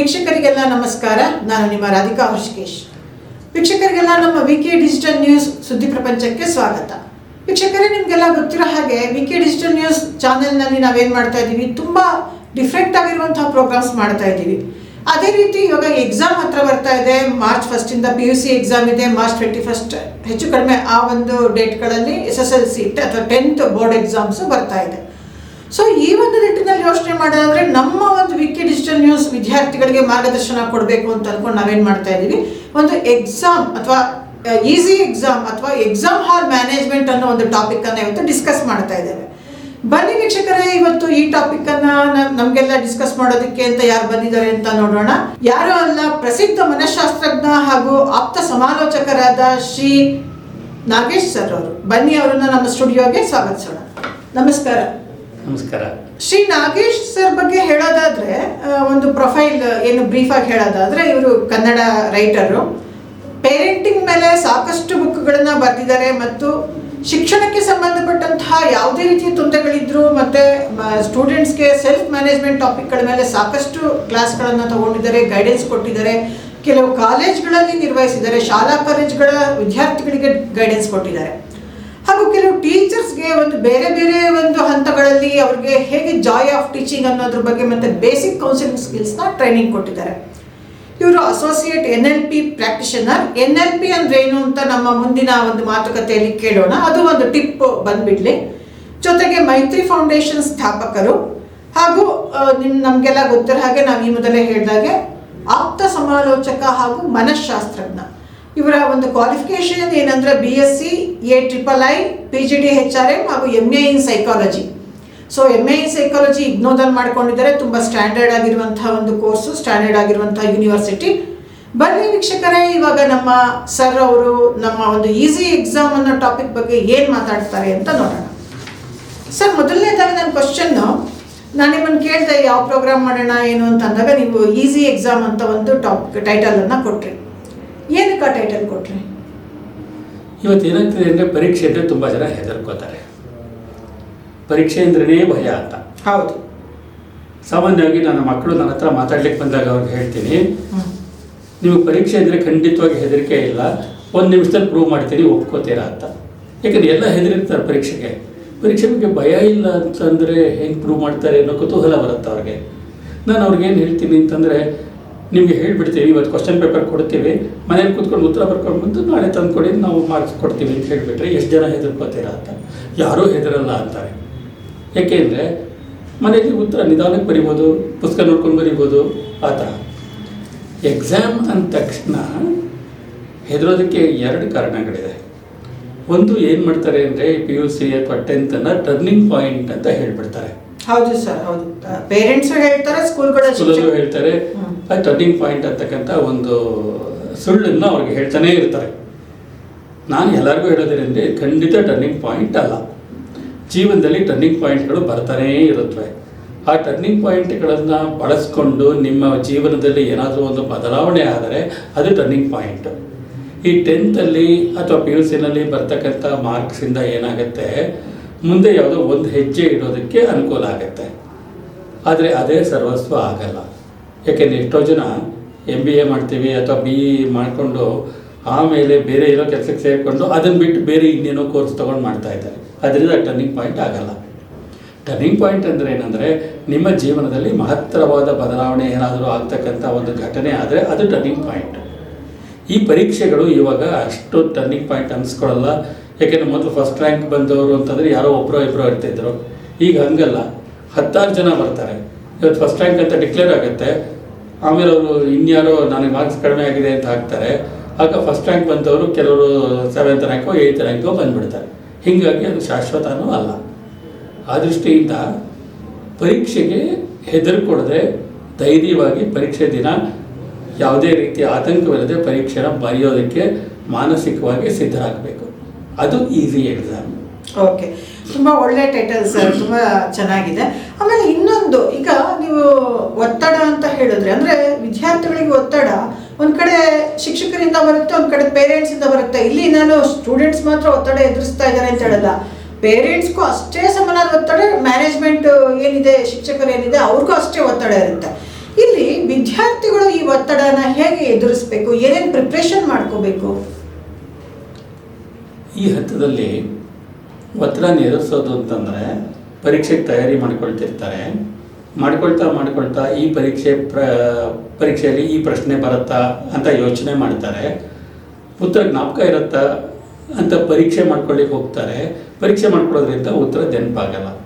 ವೀಕ್ಷಕರಿಗೆಲ್ಲ ನಮಸ್ಕಾರ. ನಾನು ನಿಮ್ಮ ರಾಧಿಕಾ ಹೃಷಿಕೇಶ್ ವೀಕ್ಷಕರಿಗೆಲ್ಲ ನಮ್ಮ ವಿ ಕೆ ಡಿಜಿಟಲ್ ನ್ಯೂಸ್ ಸುದ್ದಿ ಪ್ರಪಂಚಕ್ಕೆ ಸ್ವಾಗತ. ವೀಕ್ಷಕರೇ, ನಿಮಗೆಲ್ಲ ಗೊತ್ತಿರೋ ಹಾಗೆ ವಿ ಕೆ ಡಿಜಿಟಲ್ ನ್ಯೂಸ್ ಚಾನೆಲ್ನಲ್ಲಿ ನಾವೇನು ಮಾಡ್ತಾ ಇದ್ದೀವಿ? ತುಂಬ ಡಿಫ್ರೆಂಟ್ ಆಗಿರುವಂತಹ ಪ್ರೋಗ್ರಾಮ್ಸ್ ಮಾಡ್ತಾ ಇದ್ದೀವಿ. ಅದೇ ರೀತಿ ಇವಾಗ ಎಕ್ಸಾಮ್ ಹತ್ರ ಬರ್ತಾ ಇದೆ. ಮಾರ್ಚ್ ಫಸ್ಟಿಂದ ಪಿ ಯು ಸಿ ಎಕ್ಸಾಮ್ ಇದೆ. ಮಾರ್ಚ್ ಟ್ವೆಂಟಿ ಫಸ್ಟ್ ಹೆಚ್ಚು ಕಡಿಮೆ ಆ ಒಂದು ಡೇಟ್ಗಳಲ್ಲಿ ಎಸ್ ಎಸ್ ಎಲ್ ಸಿ ಅಥವಾ ಟೆಂತ್ ಬೋರ್ಡ್ ಎಕ್ಸಾಮ್ಸ್ ಬರ್ತಾ ಇದೆ. ಸೊ ಈ ಒಂದು ನಿಟ್ಟಿನಲ್ಲಿ ಯೋಚನೆ ಮಾಡೋದಾದ್ರೆ ನಮ್ಮ ಒಂದು ವಿಕಿ ಡಿಜಿಟಲ್ ನ್ಯೂಸ್ ವಿದ್ಯಾರ್ಥಿಗಳಿಗೆ ಮಾರ್ಗದರ್ಶನ ಕೊಡಬೇಕು ಅಂತ ಅಂದ್ಕೊಂಡು ನಾವೇನು ಮಾಡ್ತಾ ಇದ್ದೀವಿ? ಒಂದು ಎಕ್ಸಾಮ್ ಅಥವಾ ಈಸಿ ಎಕ್ಸಾಮ್ ಅಥವಾ ಎಕ್ಸಾಮ್ ಹಾಲ್ ಮ್ಯಾನೇಜ್ಮೆಂಟ್ ಅನ್ನೋ ಒಂದು ಟಾಪಿಕ್ ಅನ್ನ ಇವತ್ತು ಡಿಸ್ಕಸ್ ಮಾಡ್ತಾ ಇದ್ದೇವೆ. ಬನ್ನಿ ವೀಕ್ಷಕರೇ, ಇವತ್ತು ಈ ಟಾಪಿಕ್ ಅನ್ನ ನಮ್ಗೆಲ್ಲ ಡಿಸ್ಕಸ್ ಮಾಡೋದಕ್ಕೆ ಅಂತ ಯಾರು ಬಂದಿದ್ದಾರೆ ಅಂತ ನೋಡೋಣ. ಯಾರು ಅಲ್ಲ, ಪ್ರಸಿದ್ಧ ಮನಃಶಾಸ್ತ್ರಜ್ಞ ಹಾಗೂ ಆಪ್ತ ಸಮಾಲೋಚಕರಾದ ಶ್ರೀ ನಾಗೇಶ್ ಸರ್ ಅವರು. ಬನ್ನಿ ಅವರನ್ನ ನಮ್ಮ ಸ್ಟುಡಿಯೋಗೆ ಸ್ವಾಗತಿಸೋಣ. ನಮಸ್ಕಾರ. ನಮಸ್ಕಾರ. ಶ್ರೀ ನಾಗೇಶ್ ಸರ್ ಬಗ್ಗೆ ಹೇಳೋದಾದ್ರೆ ಒಂದು ಪ್ರೊಫೈಲ್, ಏನು ಬ್ರೀಫ್ ಆಗಿ ಹೇಳೋದಾದ್ರೆ, ಇವರು ಕನ್ನಡ ರೈಟರು. ಪೇರೆಂಟಿಂಗ್ ಮೇಲೆ ಸಾಕಷ್ಟು ಬುಕ್ಗಳನ್ನು ಬರೆದಿದ್ದಾರೆ ಮತ್ತು ಶಿಕ್ಷಣಕ್ಕೆ ಸಂಬಂಧಪಟ್ಟಂತಹ ಯಾವುದೇ ರೀತಿಯ ತೊಂದರೆಗಳಿದ್ರು ಮತ್ತೆ ಸ್ಟೂಡೆಂಟ್ಸ್ಗೆ ಸೆಲ್ಫ್ ಮ್ಯಾನೇಜ್ಮೆಂಟ್ ಟಾಪಿಕ್ಗಳ ಮೇಲೆ ಸಾಕಷ್ಟು ಕ್ಲಾಸ್ಗಳನ್ನು ತಗೊಂಡಿದ್ದಾರೆ ಗೈಡೆನ್ಸ್ ಕೊಟ್ಟಿದ್ದಾರೆ. ಕೆಲವು ಕಾಲೇಜ್ಗಳಲ್ಲಿ ನಿರ್ವಹಿಸಿದ್ದಾರೆ, ಶಾಲಾ ಕಾಲೇಜ್ಗಳ ವಿದ್ಯಾರ್ಥಿಗಳಿಗೆ ಗೈಡೆನ್ಸ್ ಕೊಟ್ಟಿದ್ದಾರೆ. ಹಾಗೂ ಕೆಲವು ಟೀಚರ್ಸ್ಗೆ ಒಂದು ಬೇರೆ ಬೇರೆ ಒಂದು ಹಂತಗಳಲ್ಲಿ ಅವ್ರಿಗೆ ಹೇಗೆ ಜಾಯ್ ಆಫ್ ಟೀಚಿಂಗ್ ಅನ್ನೋದ್ರ ಬಗ್ಗೆ ಮತ್ತೆ ಬೇಸಿಕ್ ಕೌನ್ಸಿಲಿಂಗ್ ಸ್ಕಿಲ್ಸ್ನ ಟ್ರೈನಿಂಗ್ ಕೊಟ್ಟಿದ್ದಾರೆ. ಇವರು associate N L P practitioner N L P ಅಂದ್ರೆ ಏನು ಅಂತ ನಮ್ಮ ಮುಂದಿನ ಒಂದು ಮಾತುಕತೆಯಲ್ಲಿ ಕೇಳೋಣ. ಅದು ಒಂದು ಟಿಪ್ ಬಂದ್ಬಿಡ್ಲಿ. ಜೊತೆಗೆ ಮೈತ್ರಿ ಫೌಂಡೇಶನ್ ಸ್ಥಾಪಕರು ಹಾಗೂ ನಿಮ್, ನಮಗೆಲ್ಲ ಗೊತ್ತಿರೋ ಹಾಗೆ ನಾವು ಈ ಮೊದಲೇ ಹೇಳಿದಾಗೆ ಆಪ್ತ ಸಮಾಲೋಚಕ ಹಾಗೂ ಮನಃಶಾಸ್ತ್ರಜ್ಞ ಇವರ ಒಂದು ಕ್ವಾಲಿಫಿಕೇಶನ್ ಏನಂದ್ರೆ B S C A triple I P G D H R M ಹಾಗೂ M A in psychology so M A in psychology ಇಗ್ನೋದಲ್ಲಿ ಮಾಡ್ಕೊಂಡಿದ್ದಾರೆ. ತುಂಬ ಸ್ಟ್ಯಾಂಡರ್ಡ್ ಆಗಿರುವಂತಹ ಒಂದು ಕೋರ್ಸು ಸ್ಟ್ಯಾಂಡರ್ಡ್ ಆಗಿರುವಂಥ ಯೂನಿವರ್ಸಿಟಿ ಬನ್ನಿ ವೀಕ್ಷಕರೇ, ಇವಾಗ ನಮ್ಮ ಸರ್ ಅವರು ನಮ್ಮ ಒಂದು ಈಸಿ ಎಕ್ಸಾಮ್ ಅನ್ನೋ ಟಾಪಿಕ್ ಬಗ್ಗೆ ಏನು ಮಾತಾಡ್ತಾರೆ ಅಂತ ನೋಡೋಣ. ಸರ್ ಮೊದಲನೇದಾಗಿ ನನ್ನ ಕ್ವಶನ್ನು ನಾನು ನಿಮ್ಮನ್ನು ಕೇಳಿದೆ ಯಾವ ಪ್ರೋಗ್ರಾಮ್ ಮಾಡೋಣ, ಏನು ಅಂತ ಅಂದಾಗ ನೀವು ಈಸಿ ಎಕ್ಸಾಮ್ ಅಂತ ಒಂದು ಟಾಪಿಕ್ ಟೈಟಲನ್ನು ಕೊಟ್ರಿ. ಏನಕ್ಕೆ ಆ ಟೈಟಲ್ ಕೊಟ್ರಿ? ಇವತ್ತು ಏನಾಗ್ತದೆ ಅಂದರೆ ಪರೀಕ್ಷೆ ಅಂದರೆ ತುಂಬ ಜನ ಹೆದರ್ಕೋತಾರೆ. ಪರೀಕ್ಷೆ ಅಂದ್ರೇ ಭಯ ಅಂತ. ಹೌದು. ಸಾಮಾನ್ಯವಾಗಿ ನನ್ನ ಮಕ್ಕಳು ನನ್ನ ಹತ್ರ ಮಾತಾಡ್ಲಿಕ್ಕೆ ಬಂದಾಗ ಅವ್ರಿಗೆ ಹೇಳ್ತೀನಿ ನೀವು ಪರೀಕ್ಷೆ ಅಂದರೆ ಖಂಡಿತವಾಗಿ ಹೆದರಿಕೆ ಇಲ್ಲ ಒಂದು ನಿಮಿಷದಲ್ಲಿ ಪ್ರೂವ್ ಮಾಡ್ತೀನಿ ಒಪ್ಕೋತೀರಾ ಅಂತ. ಯಾಕಂದ್ರೆ ಎಲ್ಲ ಹೆದರಿರ್ತಾರೆ ಪರೀಕ್ಷೆಗೆ. ಪರೀಕ್ಷೆ ಬಗ್ಗೆ ಭಯ ಇಲ್ಲ ಅಂತಂದರೆ ಹೆಂಗೆ ಪ್ರೂವ್ ಮಾಡ್ತಾರೆ ಅನ್ನೋ ಕುತೂಹಲ ಬರುತ್ತೆ ಅವ್ರಿಗೆ. ನಾನು ಅವ್ರಿಗೇನು ಹೇಳ್ತೀನಿ ಅಂತಂದರೆ ನಿಮಗೆ ಹೇಳಿಬಿಡ್ತೀವಿ ಇವತ್ತು ಕ್ವಶನ್ ಪೇಪರ್ ಕೊಡ್ತೀವಿ ಮನೇಲಿ ಕೂತ್ಕೊಂಡು ಉತ್ತರ ಬರ್ಕೊಂಡು ಬಂದು ನಾಳೆ ತಂದು ಕೊಡಿ ನಾವು ಮಾರ್ಕ್ಸ್ ಕೊಡ್ತೀವಿ ಅಂತ ಹೇಳಿಬಿಟ್ರೆ ಎಷ್ಟು ಜನ ಹೆದರ್ಕೋತೀರಾ ಅಂತ. ಯಾರೂ ಹೆದರಲ್ಲ ಅಂತಾರೆ. ಯಾಕೆಂದರೆ ಮನೆಯಲ್ಲಿ ಉತ್ತರ ನಿಧಾನಕ್ಕೆ ಬರಿಬೋದು ಪುಸ್ತಕ ನೋಡ್ಕೊಂಡು ಬರಿಬೋದು ಆ ಥರ ಎಕ್ಸಾಮ್ ಅಂದ ತಕ್ಷಣ ಹೆದರೋದಕ್ಕೆ ಎರಡು ಕಾರಣಗಳಿದೆ. ಒಂದು ಏನು ಮಾಡ್ತಾರೆ ಅಂದರೆ ಪಿ ಯು ಸಿ ಅಥವಾ ಟೆಂತನ್ನು ಟರ್ನಿಂಗ್ ಪಾಯಿಂಟ್ ಅಂತ ಹೇಳ್ಬಿಡ್ತಾರೆ. ಹೌದು ಸರ್ ಹೌದು. ಪೇರೆಂಟ್ಸ್ ಹೇಳ್ತಾರೆ ಸ್ಕೂಲ್ಗಳ ಸ್ಕೂಲಲ್ಲೂ ಹೇಳ್ತಾರೆ ಆ ಟರ್ನಿಂಗ್ ಪಾಯಿಂಟ್ ಅಂತಕ್ಕಂಥ ಒಂದು ಸುಳ್ಳನ್ನು ಅವ್ರಿಗೆ ಹೇಳ್ತಾನೆ ಇರ್ತಾರೆ. ನಾನು ಎಲ್ಲರಿಗೂ ಹೇಳೋದೇನೆಂದರೆ ಖಂಡಿತ ಟರ್ನಿಂಗ್ ಪಾಯಿಂಟ್ ಅಲ್ಲ. ಜೀವನದಲ್ಲಿ ಟರ್ನಿಂಗ್ ಪಾಯಿಂಟ್ಗಳು ಬರ್ತಾನೇ ಇರುತ್ತವೆ ಆ ಟರ್ನಿಂಗ್ ಪಾಯಿಂಟ್ಗಳನ್ನು ಬಳಸ್ಕೊಂಡು ನಿಮ್ಮ ಜೀವನದಲ್ಲಿ ಏನಾದರೂ ಒಂದು ಬದಲಾವಣೆ ಆದರೆ ಅದು ಟರ್ನಿಂಗ್ ಪಾಯಿಂಟ್ ಈ ಟೆಂತಲ್ಲಿ ಅಥವಾ ಪಿ ಯು ಸಿನಲ್ಲಿ ಬರ್ತಕ್ಕಂಥ ಮಾರ್ಕ್ಸಿಂದ ಏನಾಗುತ್ತೆ? ಮುಂದೆ ಯಾವುದೋ ಒಂದು ಹೆಜ್ಜೆ ಇಡೋದಕ್ಕೆ ಅನುಕೂಲ ಆಗುತ್ತೆ. ಆದರೆ ಅದೇ ಸರ್ವಸ್ವ ಆಗಲ್ಲ. ಯಾಕೆಂದರೆ ಎಷ್ಟೋ ಜನ ಎಂ ಬಿ ಎ ಮಾಡ್ತೀವಿ ಅಥವಾ ಬಿ ಇ ಮಾಡಿಕೊಂಡು ಆಮೇಲೆ ಬೇರೆ ಏನೋ ಕೆಲಸಕ್ಕೆ ಸೇರಿಕೊಂಡು ಅದನ್ನು ಬಿಟ್ಟು ಬೇರೆ ಇನ್ನೇನೋ ಕೋರ್ಸ್ ತೊಗೊಂಡು ಮಾಡ್ತಾ ಇದ್ದಾರೆ. ಅದರಿಂದ ಟರ್ನಿಂಗ್ ಪಾಯಿಂಟ್ ಆಗಲ್ಲ. ಟರ್ನಿಂಗ್ ಪಾಯಿಂಟ್ ಅಂದರೆ ಏನಂದರೆ ನಿಮ್ಮ ಜೀವನದಲ್ಲಿ ಮಹತ್ತರವಾದ ಬದಲಾವಣೆ ಏನಾದರೂ ಆಗ್ತಕ್ಕಂಥ ಒಂದು ಘಟನೆ ಆದರೆ ಅದು ಟರ್ನಿಂಗ್ ಪಾಯಿಂಟ್ ಈ ಪರೀಕ್ಷೆಗಳು ಇವಾಗ ಅಷ್ಟು ಟರ್ನಿಂಗ್ ಪಾಯಿಂಟ್ ಅನ್ಸ್ಕೊಳ್ಳಲ್ಲ ಯಾಕೆಂದರೆ ಮೊದಲು ಫಸ್ಟ್ ರ್ಯಾಂಕ್ ಬಂದವರು ಅಂತಂದರೆ ಯಾರೋ ಒಬ್ಬರೋ ಇಬ್ಬರೋ ಇರ್ತಿದ್ರು ಈಗ ಹಂಗಲ್ಲ. ಹತ್ತಾರು ಜನ ಬರ್ತಾರೆ. ಇವತ್ತು ಫಸ್ಟ್ ರ್ಯಾಂಕ್ ಅಂತ ಡಿಕ್ಲೇರ್ ಆಗುತ್ತೆ. ಆಮೇಲೆ ಅವರು, ಇನ್ಯಾರೋ ನನಗೆ ಮಾರ್ಕ್ಸ್ ಕಡಿಮೆ ಆಗಿದೆ ಅಂತ ಹಾಕ್ತಾರೆ. ಆಗ ಫಸ್ಟ್ ರ್ಯಾಂಕ್ ಬಂದವರು ಕೆಲವರು ಸೆವೆಂತ್ ರ್ಯಾಂಕೋ ಏಯ್ತ್ ರ್ಯಾಂಕೋ ಬಂದ್ಬಿಡ್ತಾರೆ. ಹೀಗಾಗಿ ಅದು ಶಾಶ್ವತನೂ ಅಲ್ಲ. ಆ ದೃಷ್ಟಿಯಿಂದ ಪರೀಕ್ಷೆಗೆ ಹೆದರ್ಕೊಡದೆ ಧೈರ್ಯವಾಗಿ ಪರೀಕ್ಷೆ ದಿನ ಯಾವುದೇ ರೀತಿಯ ಆತಂಕವಿಲ್ಲದೆ ಪರೀಕ್ಷೆನ ಬರೆಯೋದಕ್ಕೆ ಮಾನಸಿಕವಾಗಿ ಸಿದ್ಧರಾಗಬೇಕು. ಅದು ಈಸಿ ಎಕ್ಸಾಮ್ ಓಕೆ ತುಂಬಾ ಒಳ್ಳೆ ಟೈಟಲ್ ಸರ್ ತುಂಬಾ ಚೆನ್ನಾಗಿದೆ. ಆಮೇಲೆ ಇನ್ನೊಂದು, ಈಗ ನೀವು ಒತ್ತಡ ಅಂತ ಹೇಳಿದ್ರೆ, ಅಂದ್ರೆ ವಿದ್ಯಾರ್ಥಿಗಳಿಗೆ ಒತ್ತಡ, ಒಂದು ಕಡೆ ಶಿಕ್ಷಕರಿಂದ ಬರುತ್ತೆ, ಒಂದು ಕಡೆ ಪೇರೆಂಟ್ಸ್ ಇಂದ ಬರುತ್ತೆ. ಇಲ್ಲಿ ನಾನು ಸ್ಟೂಡೆಂಟ್ಸ್ ಮಾತ್ರ ಒತ್ತಡ ಎದುರಿಸ್ತಾ ಇದ್ದಾರೆ ಅಂತ ಹೇಳಲ್ಲ. ಪೇರೆಂಟ್ಸ್ಗೂ ಅಷ್ಟೇ ಸಮನಾದ ಒತ್ತಡ ಮ್ಯಾನೇಜ್ಮೆಂಟ್ ಏನಿದೆ, ಶಿಕ್ಷಕರು ಏನಿದೆ, ಅವ್ರಿಗೂ ಅಷ್ಟೇ ಒತ್ತಡ ಇರುತ್ತೆ. ಇಲ್ಲಿ ವಿದ್ಯಾರ್ಥಿಗಳು ಈ ಒತ್ತಡನ ಹೇಗೆ ಎದುರಿಸಬೇಕು? ಏನೇನು ಪ್ರಿಪ್ರೇಷನ್ ಮಾಡ್ಕೋಬೇಕು? ಈ ಹಂತದಲ್ಲಿ ಒತ್ತಡನ ಎದುರಿಸೋದು ಅಂತಂದರೆ ಪರೀಕ್ಷೆಗೆ ತಯಾರಿ ಮಾಡ್ಕೊಳ್ತಿರ್ತಾರೆ. ಮಾಡ್ಕೊಳ್ತಾ ಮಾಡ್ಕೊಳ್ತಾ ಈ ಪರೀಕ್ಷೆ ಪ್ರ, ಪರೀಕ್ಷೆಯಲ್ಲಿ ಈ ಪ್ರಶ್ನೆ ಬರುತ್ತಾ ಅಂತ ಯೋಚನೆ ಮಾಡ್ತಾರೆ. ಉತ್ತರ ಜ್ಞಾಪಕ ಇರುತ್ತಾ ಅಂತ ಪರೀಕ್ಷೆ ಮಾಡ್ಕೊಳ್ಳಿಕ್ಕೆ ಹೋಗ್ತಾರೆ. ಪರೀಕ್ಷೆ ಮಾಡ್ಕೊಳ್ಳೋದ್ರಿಂದ ಉತ್ತರ ನೆನಪಾಗಲ್ಲ.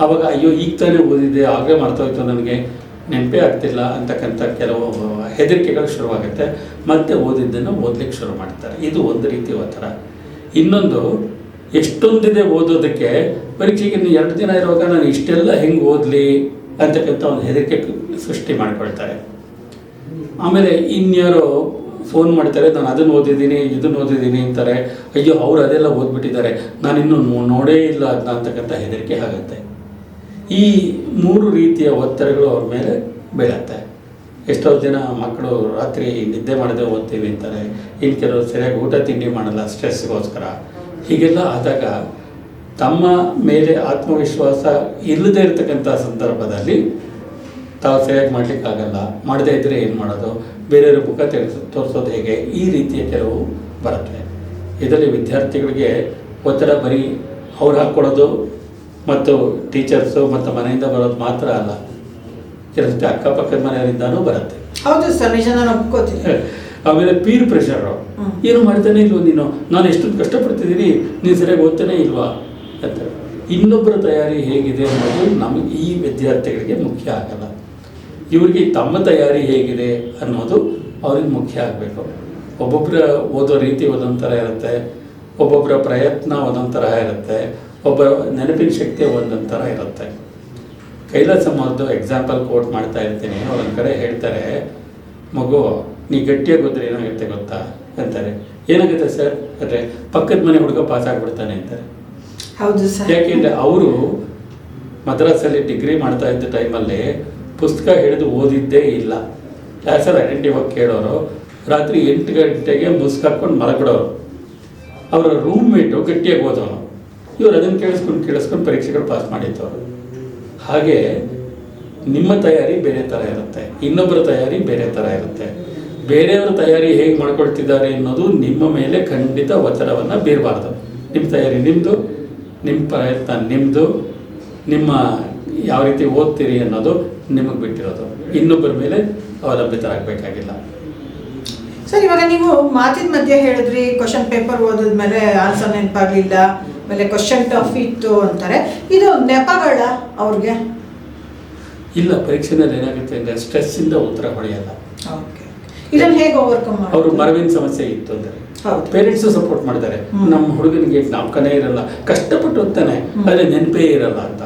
ಆವಾಗ ಅಯ್ಯೋ ಈಗ ತಾನೇ ಓದಿದ್ದೆ ಆಗಲೇ ಮರ್ತೋಯ್ತು ನನಗೆ, ನೆನಪೇ ಆಗ್ತಿಲ್ಲ ಅಂತಕ್ಕಂಥ ಕೆಲವು ಹೆದರಿಕೆಗಳು ಶುರುವಾಗುತ್ತೆ. ಮತ್ತೆ ಓದಿದ್ದನ್ನು ಓದಲಿಕ್ಕೆ ಶುರು ಮಾಡ್ತಾರೆ. ಇದು ಒಂದು ರೀತಿ ಒತ್ತಡ. ಇನ್ನೊಂದು ಎಷ್ಟೊಂದಿದೆ ಓದೋದಕ್ಕೆ? ಪರೀಕ್ಷೆಗೆ ಇನ್ನು ಎರಡು ದಿನ ಇರುವಾಗ ನಾನು ಇಷ್ಟೆಲ್ಲ ಹೆಂಗೆ ಓದಲಿ ಅಂತಕ್ಕಂಥ ಒಂದು ಹೆದರಿಕೆ ಸೃಷ್ಟಿ ಮಾಡ್ಕೊಳ್ತಾರೆ. ಆಮೇಲೆ ಇನ್ಯಾರೋ ಫೋನ್ ಮಾಡ್ತಾರೆ, ನಾನು ಅದನ್ನು ಓದಿದ್ದೀನಿ, ಇದನ್ನು ಓದಿದ್ದೀನಿ ಅಂತಾರೆ. ಅಯ್ಯೋ, ಅವ್ರು ಅದೆಲ್ಲ ಓದ್ಬಿಟ್ಟಿದ್ದಾರೆ. ನಾನಿನ್ನೂ ನೋಡೇ ಇಲ್ಲ ಅದನ್ನ ಅಂತಕ್ಕಂಥ ಹೆದರಿಕೆ ಆಗುತ್ತೆ. ಈ ಮೂರು ರೀತಿಯ ಒತ್ತಡಗಳು ಅವ್ರ ಮೇಲೆ ಬೀಳತ್ತೆ. ಎಷ್ಟೋ ಜನ ಮಕ್ಕಳು ರಾತ್ರಿ ನಿದ್ದೆ ಮಾಡದೆ ಓದ್ತೀವಿ ಅಂತಾರೆ. ಇನ್ನು ಕೆಲವರು ಸರಿಯಾಗಿ ಊಟ ತಿಂಡಿ ಮಾಡಲ್ಲ, ಸ್ಟ್ರೆಸ್ಗೋಸ್ಕರ. ಹೀಗೆಲ್ಲ ಆದಾಗ ತಮ್ಮ ಮೇಲೆ ಆತ್ಮವಿಶ್ವಾಸ ಇಲ್ಲದೇ ಇರತಕ್ಕಂಥ ಸಂದರ್ಭದಲ್ಲಿ ತಾವು ಸರಿಯಾಗಿ ಮಾಡಲಿಕ್ಕಾಗಲ್ಲ ಮಾಡದೇ ಇದ್ದರೆ ಏನು ಮಾಡೋದು? ಬೇರೆಯವ್ರ ಮುಖ ತಿಳಿಸ್ ತೋರಿಸೋದು ಹೇಗೆ? ಈ ರೀತಿಯ ಕೆಲವು ಬರುತ್ತೆ. ಇದರಲ್ಲಿ ವಿದ್ಯಾರ್ಥಿಗಳಿಗೆ ಒತ್ತಡ ಬರೀ ಅವ್ರು ಹಾಕ್ಕೊಡೋದು ಮತ್ತು ಟೀಚರ್ಸು ಮತ್ತು ಮನೆಯಿಂದ ಬರೋದು ಮಾತ್ರ ಅಲ್ಲ. ಕೆಲಸ ಅಕ್ಕಪಕ್ಕದ ಮನೆಯವರಿಂದನೂ ಬರುತ್ತೆ. ಹೌದು ಸರ್ ನಿಜ ನಾನು ಒಪ್ಕೋತೀನಿ ಆಮೇಲೆ ಪೀರ್ ಪ್ರೆಷರು. ಏನು ಮಾಡ್ತಾನೆ ಇಲ್ವೋ ನೀನು? ನಾನು ಎಷ್ಟೊಂದು ಕಷ್ಟಪಡ್ತಿದ್ದೀನಿ ನೀನು ಸರಿಯಾಗಿ ಓದ್ತಾನೆ ಇಲ್ವಾ? ಅಂತ. ಇನ್ನೊಬ್ಬರ ತಯಾರಿ ಹೇಗಿದೆ ಅನ್ನೋದು ನಮಗೆ ಈ ವಿದ್ಯಾರ್ಥಿಗಳಿಗೆ ಮುಖ್ಯ ಆಗಲ್ಲ. ಇವರಿಗೆ ತಮ್ಮ ತಯಾರಿ ಹೇಗಿದೆ ಅನ್ನೋದು ಅವ್ರಿಗೆ ಮುಖ್ಯ ಆಗಬೇಕು. ಒಬ್ಬೊಬ್ಬರ ಓದೋ ರೀತಿ ಒಂದೊಂದು ಥರ ಇರುತ್ತೆ. ಒಬ್ಬೊಬ್ಬರ ಪ್ರಯತ್ನ ಒಂದೊಂದು ಥರ ಇರುತ್ತೆ. ಒಬ್ಬ ನೆನಪಿನ ಶಕ್ತಿ ಒಂದೊಂದು ಥರ ಇರುತ್ತೆ. ಕೈಲಾಸ ಮದ್ದು ಎಕ್ಸಾಂಪಲ್ ಕೋಟ್ ಮಾಡ್ತಾ ಇರ್ತೀನಿ. ಒಂದೊಂದು ಕಡೆ ಹೇಳ್ತಾರೆ ಮಗು ನೀ ಗಟ್ಟಿಯಾಗಿ ಹೋದ್ರೆ ಏನಾಗುತ್ತೆ ಗೊತ್ತಾ? ಅಂತಾರೆ. ಏನಾಗುತ್ತೆ ಸರ್? ಅಂದರೆ ಪಕ್ಕದ ಮನೆ ಹುಡುಗ ಪಾಸ್ ಆಗ್ಬಿಡ್ತಾನೆ ಅಂತಾರೆ. ಹೌದು ಸರ್. ಯಾಕೆಂದರೆ ಅವರು ಮದ್ರಾಸಲ್ಲಿ ಡಿಗ್ರಿ ಮಾಡ್ತಾ ಇದ್ದ ಟೈಮಲ್ಲಿ ಪುಸ್ತಕ ಹಿಡಿದು ಓದಿದ್ದೇ ಇಲ್ಲ. ಕ್ಲಾಸಲ್ಲಿ ಐಡೆಂಟಿ ಹೋಗಿ ಕೇಳೋರು? ರಾತ್ರಿ ಎಂಟು ಗಂಟೆಗೆ ಮುಸ್ಕ್ ಹಾಕ್ಕೊಂಡು ಮಲಗಿಡೋರು ಅವರ ರೂಮ್ಮೇಟು ಗಟ್ಟಿಯಾಗಿ ಓದೋನು ಇವರು ಅದನ್ನು ಕೇಳಿಸ್ಕೊಂಡು ಕೇಳಿಸ್ಕೊಂಡು ಪರೀಕ್ಷೆಗಳು ಪಾಸ್ ಮಾಡಿದ್ದವರು. ಹಾಗೆ ನಿಮ್ಮ ತಯಾರಿ ಬೇರೆ ಥರ ಇರುತ್ತೆ. ಇನ್ನೊಬ್ಬರ ತಯಾರಿ ಬೇರೆ ಥರ ಇರುತ್ತೆ. ಬೇರೆಯವರ ತಯಾರಿ ಹೇಗೆ ಮಾಡ್ಕೊಳ್ತಿದ್ದಾರೆ ಅನ್ನೋದು ನಿಮ್ಮ ಮೇಲೆ ಖಂಡಿತ ಒತ್ತಡವನ್ನು ಬೀರಬಾರ್ದು. ನಿಮ್ಮ ತಯಾರಿ ನಿಮ್ಮದು ನಿಮ್ಮ ಪ್ರಯತ್ನ ನಿಮ್ಮದು ನಿಮ್ಮ ಯಾವ ರೀತಿ ಓದ್ತೀರಿ ಅನ್ನೋದು ನಿಮಗೆ ಬಿಟ್ಟಿರೋದು. ಇನ್ನೊಬ್ಬರ ಮೇಲೆ ಅವಲಂಬಿತರಾಗಬೇಕಾಗಿಲ್ಲ ಸರ್ ಇವಾಗ ನೀವು ಮಾತಿನ ಮಧ್ಯೆ ಹೇಳಿದ್ರಿ ಕ್ವಶನ್ ಪೇಪರ್ ಓದಿದ್ಮೇಲೆ ಆನ್ಸರ್ ನೆನಪಾಗಲಿಲ್ಲ ಆಮೇಲೆ ಕ್ವಶನ್ ಟಫ್ ಇತ್ತು ಅಂತಾರೆ. ಇದು ನೆಪಗಳ ಅವ್ರಿಗೆ? ಇಲ್ಲ ಪರೀಕ್ಷೆನಲ್ಲಿ ಏನಾಗುತ್ತೆ ಅಂದರೆ ಸ್ಟ್ರೆಸ್ಸಿಂದ ಉತ್ತರ ಹೊಡೆಯಲ್ಲ ಓಕೆ. ಇದನ್ನ ಹೇಗೆ ಓವರ್ಕಮ್ ಅವರು ಮರವಿನ ಸಮಸ್ಯೆ ಇತ್ತು ಅಂದರೆ. ಪೇರೆಂಟ್ಸು ಸಪೋರ್ಟ್ ಮಾಡಿದ್ದಾರೆ. ನಮ್ಮ ಹುಡುಗನಿಗೆ ಜ್ಞಾಪಕನೇ ಇರಲ್ಲ. ಕಷ್ಟಪಟ್ಟು ಓದ್ತಾನೆ. ಆದರೆ ನೆನಪೇ ಇರಲ್ಲ ಅಂತ.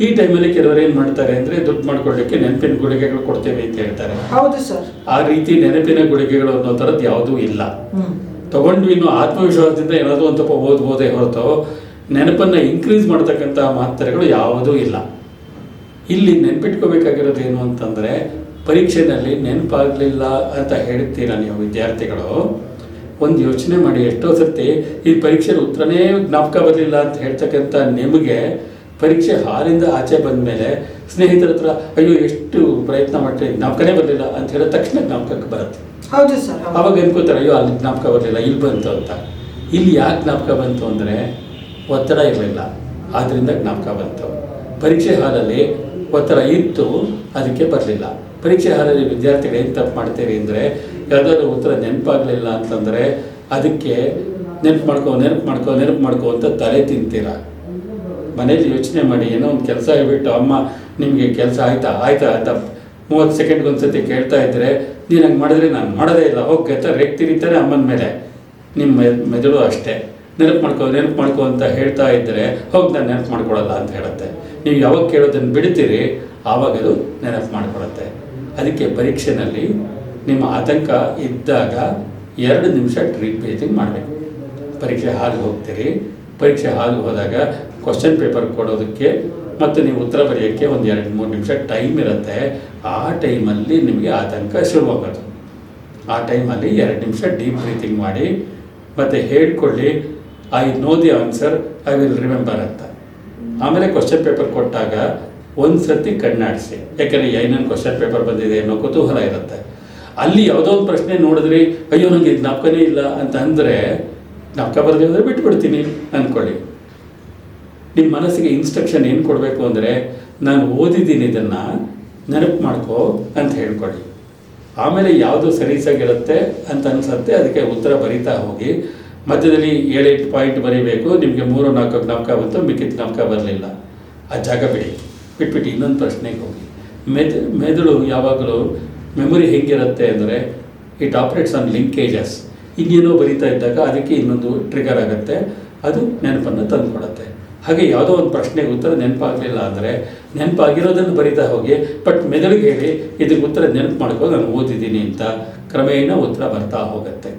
ಈ ಟೈಮಲ್ಲಿ ಕೆಲವರು ಏನು ಮಾಡ್ತಾರೆ ಅಂದ್ರೆ ದುಡ್ಡು ಮಾಡ್ಕೊಳ್ಳಿಕ್ಕೆ ನೆನಪಿನ ಗುಳಿಗೆಗಳು ಕೊಡ್ತೇವೆ ಅಂತ ಹೇಳ್ತಾರೆ. ಹೌದು ಸರ್ ಆ ರೀತಿ ನೆನಪಿನ ಗುಳಿಗೆಗಳು ಅನ್ನೋ ಥರದ್ದು ಯಾವುದೂ ಇಲ್ಲ. ಹ್ಮ್. ತಗೊಂಡ್ವಿ ಇನ್ನು ಆತ್ಮವಿಶ್ವಾಸದಿಂದ ಏನಾದರೂ ಒಂದು ಸ್ವಲ್ಪ ಓದ್ಬೋದೇ ಹೊರತು ನೆನಪನ್ನ ಇನ್ಕ್ರೀಸ್ ಮಾಡ್ತಕ್ಕಂಥ ಮಾತ್ರೆಗಳು ಯಾವುದೂ ಇಲ್ಲ. ಇಲ್ಲಿ ನೆನ್ಪಿಟ್ಕೋಬೇಕಾಗಿರೋದು ಏನು ಅಂತಂದರೆ ಪರೀಕ್ಷೆನಲ್ಲಿ ನೆನಪಾಗಲಿಲ್ಲ ಅಂತ ಹೇಳ್ತೀರ ನೀವು ವಿದ್ಯಾರ್ಥಿಗಳು? ಒಂದು ಯೋಚನೆ ಮಾಡಿ ಎಷ್ಟೋ ಸರ್ತಿ ಈ ಪರೀಕ್ಷೆ ಉತ್ತರನೇ ಜ್ಞಾಪಕ ಬರಲಿಲ್ಲ ಅಂತ ಹೇಳ್ತಕ್ಕಂಥ ನಿಮಗೆ ಪರೀಕ್ಷೆ ಹಾಲಿಂದ ಆಚೆ ಬಂದ ಮೇಲೆ ಸ್ನೇಹಿತರ ಹತ್ರ ಅಯ್ಯೋ ಎಷ್ಟು ಪ್ರಯತ್ನ ಮಾಡ್ತೀವಿ ಜ್ಞಾಪಕನೇ ಬರಲಿಲ್ಲ ಅಂತ ಹೇಳಿದ ತಕ್ಷಣ ಜ್ಞಾಪಕಕ್ಕೆ ಬರುತ್ತೆ. ಹೌದು ಸರ್ ಅವಾಗ ಅನ್ಕೋತಾರೆ ಅಯ್ಯೋ ಅಲ್ಲಿ ಜ್ಞಾಪಕ ಬರಲಿಲ್ಲ ಇಲ್ಲಿ ಬಂತು ಅಂತ. ಇಲ್ಲಿ ಯಾಕೆ ಜ್ಞಾಪಕ ಬಂತು ಅಂದರೆ ಒತ್ತಡ ಇರಲಿಲ್ಲ. ಆದ್ದರಿಂದ ಜ್ಞಾಪಕ ಬಂತು. ಪರೀಕ್ಷೆ ಹಾಲಲ್ಲಿ ಒತ್ತಡ ಇತ್ತು ಅದಕ್ಕೆ ಬರಲಿಲ್ಲ. ಪರೀಕ್ಷೆ ಹಾಲಲ್ಲಿ ವಿದ್ಯಾರ್ಥಿಗಳು ಏನು ತಪ್ಪು ಮಾಡ್ತೀರಿ ಅಂದರೆ ಯಾವುದಾದ್ರು ಉತ್ತರ ನೆನಪಾಗಲಿಲ್ಲ ಅಂತಂದರೆ ಅದಕ್ಕೆ ನೆನಪು ಮಾಡ್ಕೊ ನೆನಪು ಮಾಡ್ಕೊ, ನೆನಪು ಮಾಡ್ಕೋ ಅಂತ ತಲೆ ತಿಂತೀರಾ. ಮನೇಲಿ ಯೋಚನೆ ಮಾಡಿ, ಏನೋ ಒಂದು ಕೆಲಸ ಹೇಳ್ಬಿಟ್ಟು, ಅಮ್ಮ, ನಿಮಗೆ ಕೆಲಸ ಆಯ್ತಾ? ಆಯ್ತಾ ಅಂತ ಮೂವತ್ತು ಸೆಕೆಂಡ್ಗೆ ಒಂದ್ಸತಿ ಕೇಳ್ತಾ ಇದ್ದರೆ ನೀನು ಹಂಗೆ ಮಾಡಿದ್ರೆ ನಾನು ಮಾಡೋದೇ ಇಲ್ಲ, ಹೋಗಿ ಅಂತ ರೇಗ್ ತಿರಿತಾರೆ ಅಮ್ಮನ ಮೇಲೆ. ನಿಮ್ಮ ಮೆದುಳು ಅಷ್ಟೇ. ನೆನಪು ಮಾಡ್ಕೊ ನೆನಪು ಮಾಡ್ಕೊ ಅಂತ ಹೇಳ್ತಾ ಇದ್ದರೆ ಹೋಗಿ ನಾನು ನೆನಪು ಮಾಡ್ಕೊಳ್ಳಲ್ಲ ಅಂತ ಹೇಳುತ್ತೆ. ನೀವು ಯಾವಾಗ ಕೇಳೋದನ್ನು ಬಿಡ್ತೀರಿ, ಆವಾಗ ಅದು ನೆನಪು ಮಾಡ್ಕೊಳುತ್ತೆ. ಅದಕ್ಕೆ ಪರೀಕ್ಷೆನಲ್ಲಿ ನಿಮ್ಮ ಆತಂಕ ಇದ್ದಾಗ ಎರಡು ನಿಮಿಷ ಟ್ರೀಟ್ ಬ್ರೀತಿಂಗ್ ಮಾಡಬೇಕು. ಪರೀಕ್ಷೆ ಹಾಲು ಹೋಗ್ತೀರಿ. ಪರೀಕ್ಷೆ ಹಾಲು ಹೋದಾಗ ಕ್ವಶನ್ ಪೇಪರ್ ಕೊಡೋದಕ್ಕೆ ಮತ್ತು ನೀವು ಉತ್ತರ ಬರೆಯೋಕ್ಕೆ ಒಂದು ಎರಡು ಮೂರು ನಿಮಿಷ ಟೈಮ್ ಇರುತ್ತೆ. ಆ ಟೈಮಲ್ಲಿ ನಿಮಗೆ ಆತಂಕ ಶುರುವಾಗೋದು. ಆ ಟೈಮಲ್ಲಿ ಎರಡು ನಿಮಿಷ ಡೀಪ್ ಬ್ರೀತಿಂಗ್ ಮಾಡಿ ಮತ್ತು ಹೇಳ್ಕೊಳ್ಳಿ I know the answer I will remember ಅಂತ. ಆಮೇಲೆ ಕ್ವಶನ್ ಪೇಪರ್ ಕೊಟ್ಟಾಗ ಒಂದು ಸರ್ತಿ ಕಣ್ಣಾಡಿಸಿ. ಯಾಕಂದರೆ ಏನೇನು ಕ್ವಶನ್ ಪೇಪರ್ ಬಂದಿದೆ ಅನ್ನೋ ಕುತೂಹಲ ಇರುತ್ತೆ. ಅಲ್ಲಿ ಯಾವುದೋ ಒಂದು ಪ್ರಶ್ನೆ ನೋಡಿದ್ರಿ, ಅಯ್ಯೋ ನನಗೆ ಜ್ಞಾಪಕನೇ ಇಲ್ಲ ಅಂತ ಅಂದರೆ, ಜ್ಞಾಪಕ ಅಂದರೆ ಬಿಟ್ಬಿಡ್ತೀನಿ ಅಂದ್ಕೊಳ್ಳಿ ನಿಮ್ಮ ಮನಸ್ಸಿಗೆ ಇನ್ಸ್ಟ್ರಕ್ಷನ್ ಏನು ಕೊಡಬೇಕು ಅಂದರೆ, ನಾನು ಓದಿದ್ದೀನಿ ಇದನ್ನು, ನೆನಪು ಮಾಡ್ಕೋ ಅಂತ ಹೇಳ್ಕೊಳ್ಳಿ. ಆಮೇಲೆ ಯಾವುದು ಸರೀಸಾಗಿರುತ್ತೆ ಅಂತ ಅನ್ಸುತ್ತೆ, ಅದಕ್ಕೆ ಉತ್ತರ ಬರೀತಾ ಹೋಗಿ. ಮಧ್ಯದಲ್ಲಿ ಏಳೆಂಟು ಪಾಯಿಂಟ್ ಬರೀಬೇಕು, ನಿಮಗೆ ಮೂರು ನಾಲ್ಕು ಜ್ಞಾಪಕ ಬಂತು ಮಿಕ್ಕಿದ ಜ್ಞಾಪಕ ಬರಲಿಲ್ಲ. ಆ ಜಾಗ ಬಿಡಿ. ಬಿಟ್ಬಿಟ್ಟು ಇನ್ನೊಂದು ಪ್ರಶ್ನೆಗೆ ಹೋಗಿ. ಮೆದ್, ಮೆದುಳು ಯಾವಾಗಲೂ ಮೆಮೊರಿ ಹೇಗಿರುತ್ತೆ ಅಂದರೆ ಇಟ್ ಆಪ್ರೇಟ್ಸ್ ಆನ್ ಲಿಂಕೇಜಸ್. ಇನ್ನೇನೋ ಬರಿತಾ ಇದ್ದಾಗ ಅದಕ್ಕೆ ಇನ್ನೊಂದು ಟ್ರಿಗರ್ ಆಗುತ್ತೆ. ಅದು ನೆನಪನ್ನು ತಂದುಕೊಡುತ್ತೆ. ಹಾಗೆ ಯಾವುದೋ ಒಂದು ಪ್ರಶ್ನೆಗೆ ಉತ್ತರ ನೆನಪಾಗಲಿಲ್ಲ ಅಂದರೆ ನೆನಪಾಗಿರೋದನ್ನು ಬರಿತಾ ಹೋಗಿ, ಬಟ್ ಮೆದುಳಿಗೆ ಹೇಳಿ ಇದಕ್ಕೆ ಉತ್ತರ ನೆನಪು ಮಾಡ್ಕೋ ನಾನು ಓದಿದ್ದೀನಿ ಅಂತ ಕ್ರಮೇಣ ಉತ್ತರ ಬರ್ತಾ ಹೋಗುತ್ತೆ.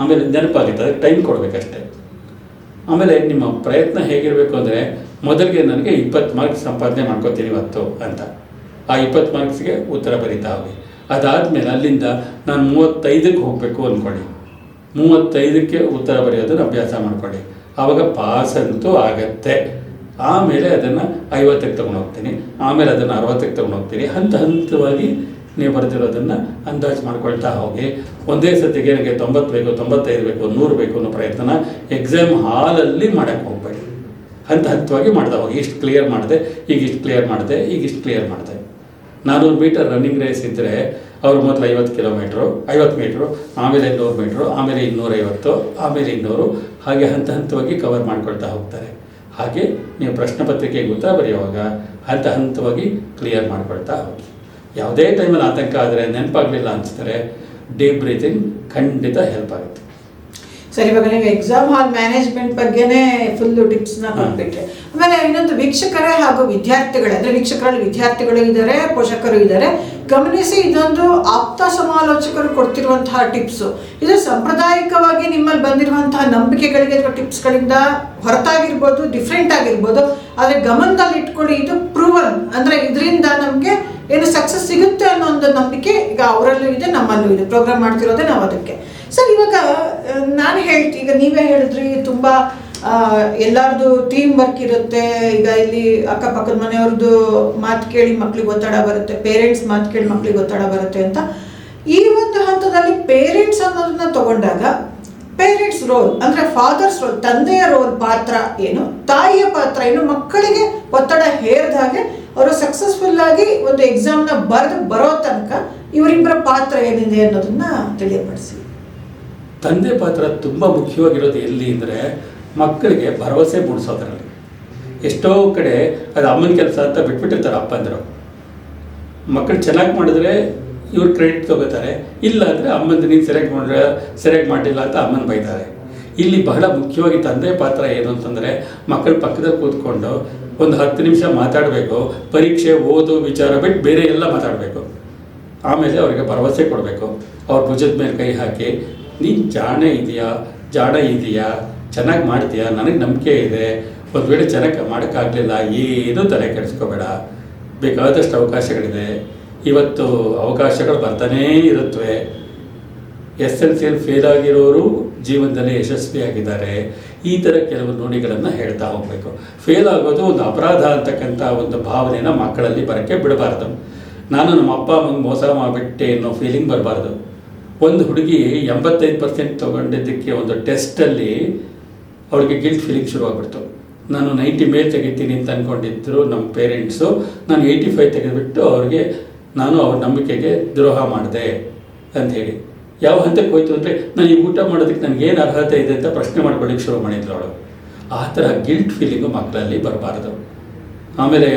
ಆಮೇಲೆ ನೆನಪಾಗುತ್ತೆ ಅದಕ್ಕೆ ಟೈಮ್ ಕೊಡಬೇಕಷ್ಟೆ. ಆಮೇಲೆ ನಿಮ್ಮ ಪ್ರಯತ್ನ ಹೇಗಿರಬೇಕು ಅಂದರೆ ಮೊದಲಿಗೆ ನನಗೆ ಇಪ್ಪತ್ತು ಮಾರ್ಕ್ಸ್ ಸಂಪಾದನೆ ಮಾಡ್ಕೋತೀನಿ ಇವತ್ತು ಅಂತ. ಆ ಇಪ್ಪತ್ತು ಮಾರ್ಕ್ಸ್ಗೆ ಉತ್ತರ ಬರೀತಾ ಹೋಗಿ. ಅದಾದಮೇಲೆ ಅಲ್ಲಿಂದ ನಾನು ಮೂವತ್ತೈದಕ್ಕೆ ಹೋಗಬೇಕು ಅಂದ್ಕೊಳ್ಳಿ ಮೂವತ್ತೈದಕ್ಕೆ ಉತ್ತರ ಬರೆಯೋದನ್ನು ಅಭ್ಯಾಸ ಮಾಡ್ಕೊಳ್ಳಿ. ಆವಾಗ ಪಾಸ್ ಅಂತೂ ಆಗತ್ತೆ. ಆಮೇಲೆ ಅದನ್ನು ಐವತ್ತಕ್ಕೆ ತೊಗೊಂಡೋಗ್ತೀನಿ. ಆಮೇಲೆ ಅದನ್ನು ಅರವತ್ತಕ್ಕೆ ತೊಗೊಂಡೋಗ್ತೀನಿ. ಹಂತ ಹಂತವಾಗಿ ನೀವು ಬರೆದಿರೋದನ್ನು ಅಂದಾಜು ಮಾಡ್ಕೊಳ್ತಾ ಹೋಗಿ. ಒಂದೇ ಸತಿಗೆ ನನಗೆ ತೊಂಬತ್ತು ಬೇಕು, ತೊಂಬತ್ತೈದು ಬೇಕು, ನೂರು ಬೇಕು ಅನ್ನೋ ಪ್ರಯತ್ನ ಎಕ್ಸಾಮ್ ಹಾಲಲ್ಲಿ ಮಾಡೋಕ್ಕೆ ಹೋಗಬೇಡಿ. ಹಂತ ಹಂತವಾಗಿ ಮಾಡ್ತಾ ಹೋಗಿ. ಇಷ್ಟು ಕ್ಲಿಯರ್ ಮಾಡಿದೆ, ಈಗ ಇಷ್ಟು ಕ್ಲಿಯರ್ ಮಾಡಿದೆ, ಈಗ ಇಷ್ಟು ಕ್ಲಿಯರ್ ಮಾಡಿದೆ. ನಾನ್ನೂರು ಮೀಟರ್ ರನ್ನಿಂಗ್ ರೇಸ್ ಇದ್ದರೆ ಅವರು ಮೊದಲು ಐವತ್ತು ಕಿಲೋಮೀಟ್ರು ಐವತ್ತು ಮೀಟ್ರು ಆಮೇಲೆ ನೂರು ಮೀಟ್ರು ಆಮೇಲೆ ಇನ್ನೂರೈವತ್ತು, ಆಮೇಲೆ ಇನ್ನೂರು ಹಾಗೆ ಹಂತ ಹಂತವಾಗಿ ಕವರ್ ಮಾಡ್ಕೊಳ್ತಾ ಹೋಗ್ತಾರೆ. ಹಾಗೆ ನೀವು ಪ್ರಶ್ನೆ ಪತ್ರಿಕೆಗೆ ಉತ್ತರ ಬರೆಯುವಾಗ ಹಂತ ಹಂತವಾಗಿ ಕ್ಲಿಯರ್ ಮಾಡ್ಕೊಳ್ತಾ ಹೋಗಿ. ಯಾವುದೇ ಟೈಮಲ್ಲಿ ಆತಂಕ ಆದರೆ ನೆನಪಾಗಲಿಲ್ಲ ಅನಿಸ್ತಾರೆ ಡೀಪ್ ಬ್ರೀತಿಂಗ್ ಖಂಡಿತ ಹೆಲ್ಪ್ ಆಗುತ್ತೆ. ಸರಿ ಇವಾಗ ನೀವು ಎಕ್ಸಾಮ್ ಹಾಲ್ ಮ್ಯಾನೇಜ್ಮೆಂಟ್ ಬಗ್ಗೆನೇ ಫುಲ್ಲು ಟಿಪ್ಸ್ನ ಕೊಟ್ಬಿಟ್ರೆ. ಆಮೇಲೆ ಇನ್ನೊಂದು ವೀಕ್ಷಕರೇ ಹಾಗೂ ವಿದ್ಯಾರ್ಥಿಗಳೇ ಅಂದರೆ ವೀಕ್ಷಕರಲ್ಲಿ ವಿದ್ಯಾರ್ಥಿಗಳು ಇದ್ದಾರೆ ಪೋಷಕರು ಇದ್ದಾರೆ ಗಮನಿಸಿ ಇದೊಂದು ಆಪ್ತ ಸಮಾಲೋಚಕರು ಕೊಡ್ತಿರುವಂತಹ ಟಿಪ್ಸು ಇದು ಸಾಂಪ್ರದಾಯಿಕವಾಗಿ ನಿಮ್ಮಲ್ಲಿ ಬಂದಿರುವಂತಹ ನಂಬಿಕೆಗಳಿಗೆ ಅಥವಾ ಟಿಪ್ಸ್ಗಳಿಂದ ಹೊರತಾಗಿರ್ಬೋದು ಡಿಫ್ರೆಂಟ್ ಆಗಿರ್ಬೋದು ಆದರೆ ಗಮನದಲ್ಲಿ ಇಟ್ಕೊಳ್ಳಿ ಇದು ಪ್ರೂವನ್ ಅಂದರೆ ಇದರಿಂದ ನಮಗೆ ಏನು ಸಕ್ಸಸ್ ಸಿಗುತ್ತೆ ಅನ್ನೋ ಒಂದು ನಂಬಿಕೆ ಈಗ ಅವರಲ್ಲೂ ಇದೆ, ನಮ್ಮಲ್ಲೂ ಇದೆ. ಪ್ರೋಗ್ರಾಮ್ ಮಾಡ್ತಿರೋದೇ ನಾವು ಅದಕ್ಕೆ. ಸರ್ ಇವಾಗ ನಾನು ಹೇಳ್ತಿ, ಈಗ ನೀವೇ ಹೇಳಿದ್ರಿ, ತುಂಬ ಎಲ್ಲರದು ಟೀಮ್ ವರ್ಕ್ ಇರುತ್ತೆ. ಈಗ ಇಲ್ಲಿ ಅಕ್ಕಪಕ್ಕದ ಮನೆಯವ್ರದ್ದು ಮಾತು ಕೇಳಿ ಮಕ್ಳಿಗೆ ಒತ್ತಡ ಬರುತ್ತೆ ಪೇರೆಂಟ್ಸ್ ಮಾತು ಕೇಳಿ ಮಕ್ಳಿಗೆ ಒತ್ತಡ ಬರುತ್ತೆ ಅಂತ. ಈ ಒಂದು ಹಂತದಲ್ಲಿ ಪೇರೆಂಟ್ಸ್ ಅನ್ನೋದನ್ನ ತಗೊಂಡಾಗ ಪೇರೆಂಟ್ಸ್ ರೋಲ್ ಅಂದ್ರೆ ಫಾದರ್ಸ್ ರೋಲ್ ತಂದೆಯ ರೋಲ್ ಪಾತ್ರ ಏನು, ತಾಯಿಯ ಪಾತ್ರ ಏನು, ಮಕ್ಕಳಿಗೆ ಒತ್ತಡ ಹೇರ್ದಾಗೆ ಅವರು ಸಕ್ಸಸ್ಫುಲ್ ಆಗಿ ಒಂದು ಎಕ್ಸಾಮ್ನ ಬರೆದು ಬರೋ ತನಕ ಇವರಿಬ್ಬರ ಪಾತ್ರ ಏನಿದೆ ಅನ್ನೋದನ್ನ ತಿಳಿಯಪಡಿಸಿ. ತಂದೆ ಪಾತ್ರ ತುಂಬ ಮುಖ್ಯವಾಗಿರೋದು ಎಲ್ಲಿ ಅಂದರೆ ಮಕ್ಕಳಿಗೆ ಭರವಸೆ ಮೂಡಿಸೋದ್ರಲ್ಲಿ. ಎಷ್ಟೋ ಕಡೆ ಅದು ಅಮ್ಮನ ಕೆಲಸ ಅಂತ ಬಿಟ್ಬಿಟ್ಟಿರ್ತಾರೆ ಅಪ್ಪಂದರು ಮಕ್ಕಳು ಚೆನ್ನಾಗಿ ಮಾಡಿದ್ರೆ ಇವ್ರು ಕ್ರೆಡಿಟ್ ತಗೋತಾರೆ, ಇಲ್ಲ ಅಂದರೆ ಅಮ್ಮಂದು ನೀನು ಸೆಲೆಕ್ಟ್ ಮಾಡ್ರೆ ಸೆಲೆಕ್ಟ್ ಮಾಡಿಲ್ಲ ಅಂತ ಅಮ್ಮನ ಬೈತಾರೆ. ಇಲ್ಲಿ ಬಹಳ ಮುಖ್ಯವಾಗಿ ತಂದೆ ಪಾತ್ರ ಏನು ಅಂತಂದರೆ ಮಕ್ಕಳ ಪಕ್ಕದಲ್ಲಿ ಕೂತ್ಕೊಂಡು ಒಂದು ಹತ್ತು ನಿಮಿಷ ಮಾತಾಡಬೇಕು, ಪರೀಕ್ಷೆ ಓದು ವಿಚಾರ ಬಿಟ್ಟು ಬೇರೆ ಎಲ್ಲ ಮಾತಾಡಬೇಕು. ಆಮೇಲೆ ಅವರಿಗೆ ಭರವಸೆ ಕೊಡಬೇಕು. ಅವ್ರ ಭುಜದ ಮೇಲೆ ಕೈ ಹಾಕಿ, ನೀನು ಜಾಣ ಇದೆಯಾ? ಜಾಣ ಇದೆಯಾ? ಚೆನ್ನಾಗಿ ಮಾಡ್ತೀಯಾ? ನನಗೆ ನಂಬಿಕೆ ಇದೆ. ಒಂದು ವೇಳೆ ಚೆನ್ನಾಗಿ ಮಾಡೋಕ್ಕಾಗಲಿಲ್ಲ, ಏನೂ ತಲೆ ಕೆಡಿಸ್ಕೋಬೇಡ. ಬೇಕಾದಷ್ಟು ಅವಕಾಶಗಳಿದೆ. ಇವತ್ತು ಅವಕಾಶಗಳು ಬರ್ತಾನೇ ಇರುತ್ತವೆ ಎಸ್ ಎಲ್ ಸಿಯಲ್ಲಿ ಫೇಲ್ ಆಗಿರೋರು ಜೀವನದಲ್ಲಿ ಯಶಸ್ವಿಯಾಗಿದ್ದಾರೆ. ಈ ಥರ ಕೆಲವು ನುಡಿಗಳನ್ನು ಹೇಳ್ತಾ ಹೋಗಬೇಕು. ಫೇಲ್ ಆಗೋದು ಒಂದು ಅಪರಾಧ ಅಂತಕ್ಕಂಥ ಒಂದು ಭಾವನೆನ ಮಕ್ಕಳಲ್ಲಿ ಬರೋಕ್ಕೆ ಬಿಡಬಾರ್ದು. ನಾನು ನಮ್ಮ ಅಪ್ಪ, ಅಮ್ಮಂಗೆ ಮೋಸ ಮಾಡಿಬಿಟ್ಟೆ ಅನ್ನೋ ಫೀಲಿಂಗ್ ಬರಬಾರ್ದು. ಒಂದು ಹುಡುಗಿ ಎಂಬತ್ತೈದು ಪರ್ಸೆಂಟ್ ತೊಗೊಂಡಿದ್ದಕ್ಕೆ ಒಂದು ಟೆಸ್ಟಲ್ಲಿ ಅವಳಿಗೆ ಗಿಲ್ಟ್ ಫೀಲಿಂಗ್ ಶುರುವಾಗ್ಬಿಡ್ತು. ನಾನು ನೈಂಟಿ ಮೇಲ್ ತೆಗಿತೀನಿ ಅಂತ ಅಂದ್ಕೊಂಡಿದ್ರು ನಮ್ಮ ಪೇರೆಂಟ್ಸು ನಾನು ಏಯ್ಟಿ ಫೈವ್ ತೆಗೆದುಬಿಟ್ಟು ಅವ್ರಿಗೆ ನಾನು ಅವ್ರ ನಂಬಿಕೆಗೆ ದ್ರೋಹ ಮಾಡಿದೆ ಅಂತ ಹೇಳಿ. ಯಾವ ಹಂತಕ್ಕೆ ಹೋಯ್ತು ಅಂದರೆ ನಾನು ಈ ಊಟ ಮಾಡೋದಕ್ಕೆ ನನಗೆ ಏನು ಅರ್ಹತೆ ಇದೆ ಅಂತ ಪ್ರಶ್ನೆ ಮಾಡ್ಕೊಳ್ಳಿಕ್ಕೆ ಶುರು ಮಾಡಿದ್ರು ಅವಳು. ಆ ಥರ ಗಿಲ್ಟ್ ಫೀಲಿಂಗು ಮಕ್ಕಳಲ್ಲಿ ಬರಬಾರ್ದು. ಆಮೇಲೆ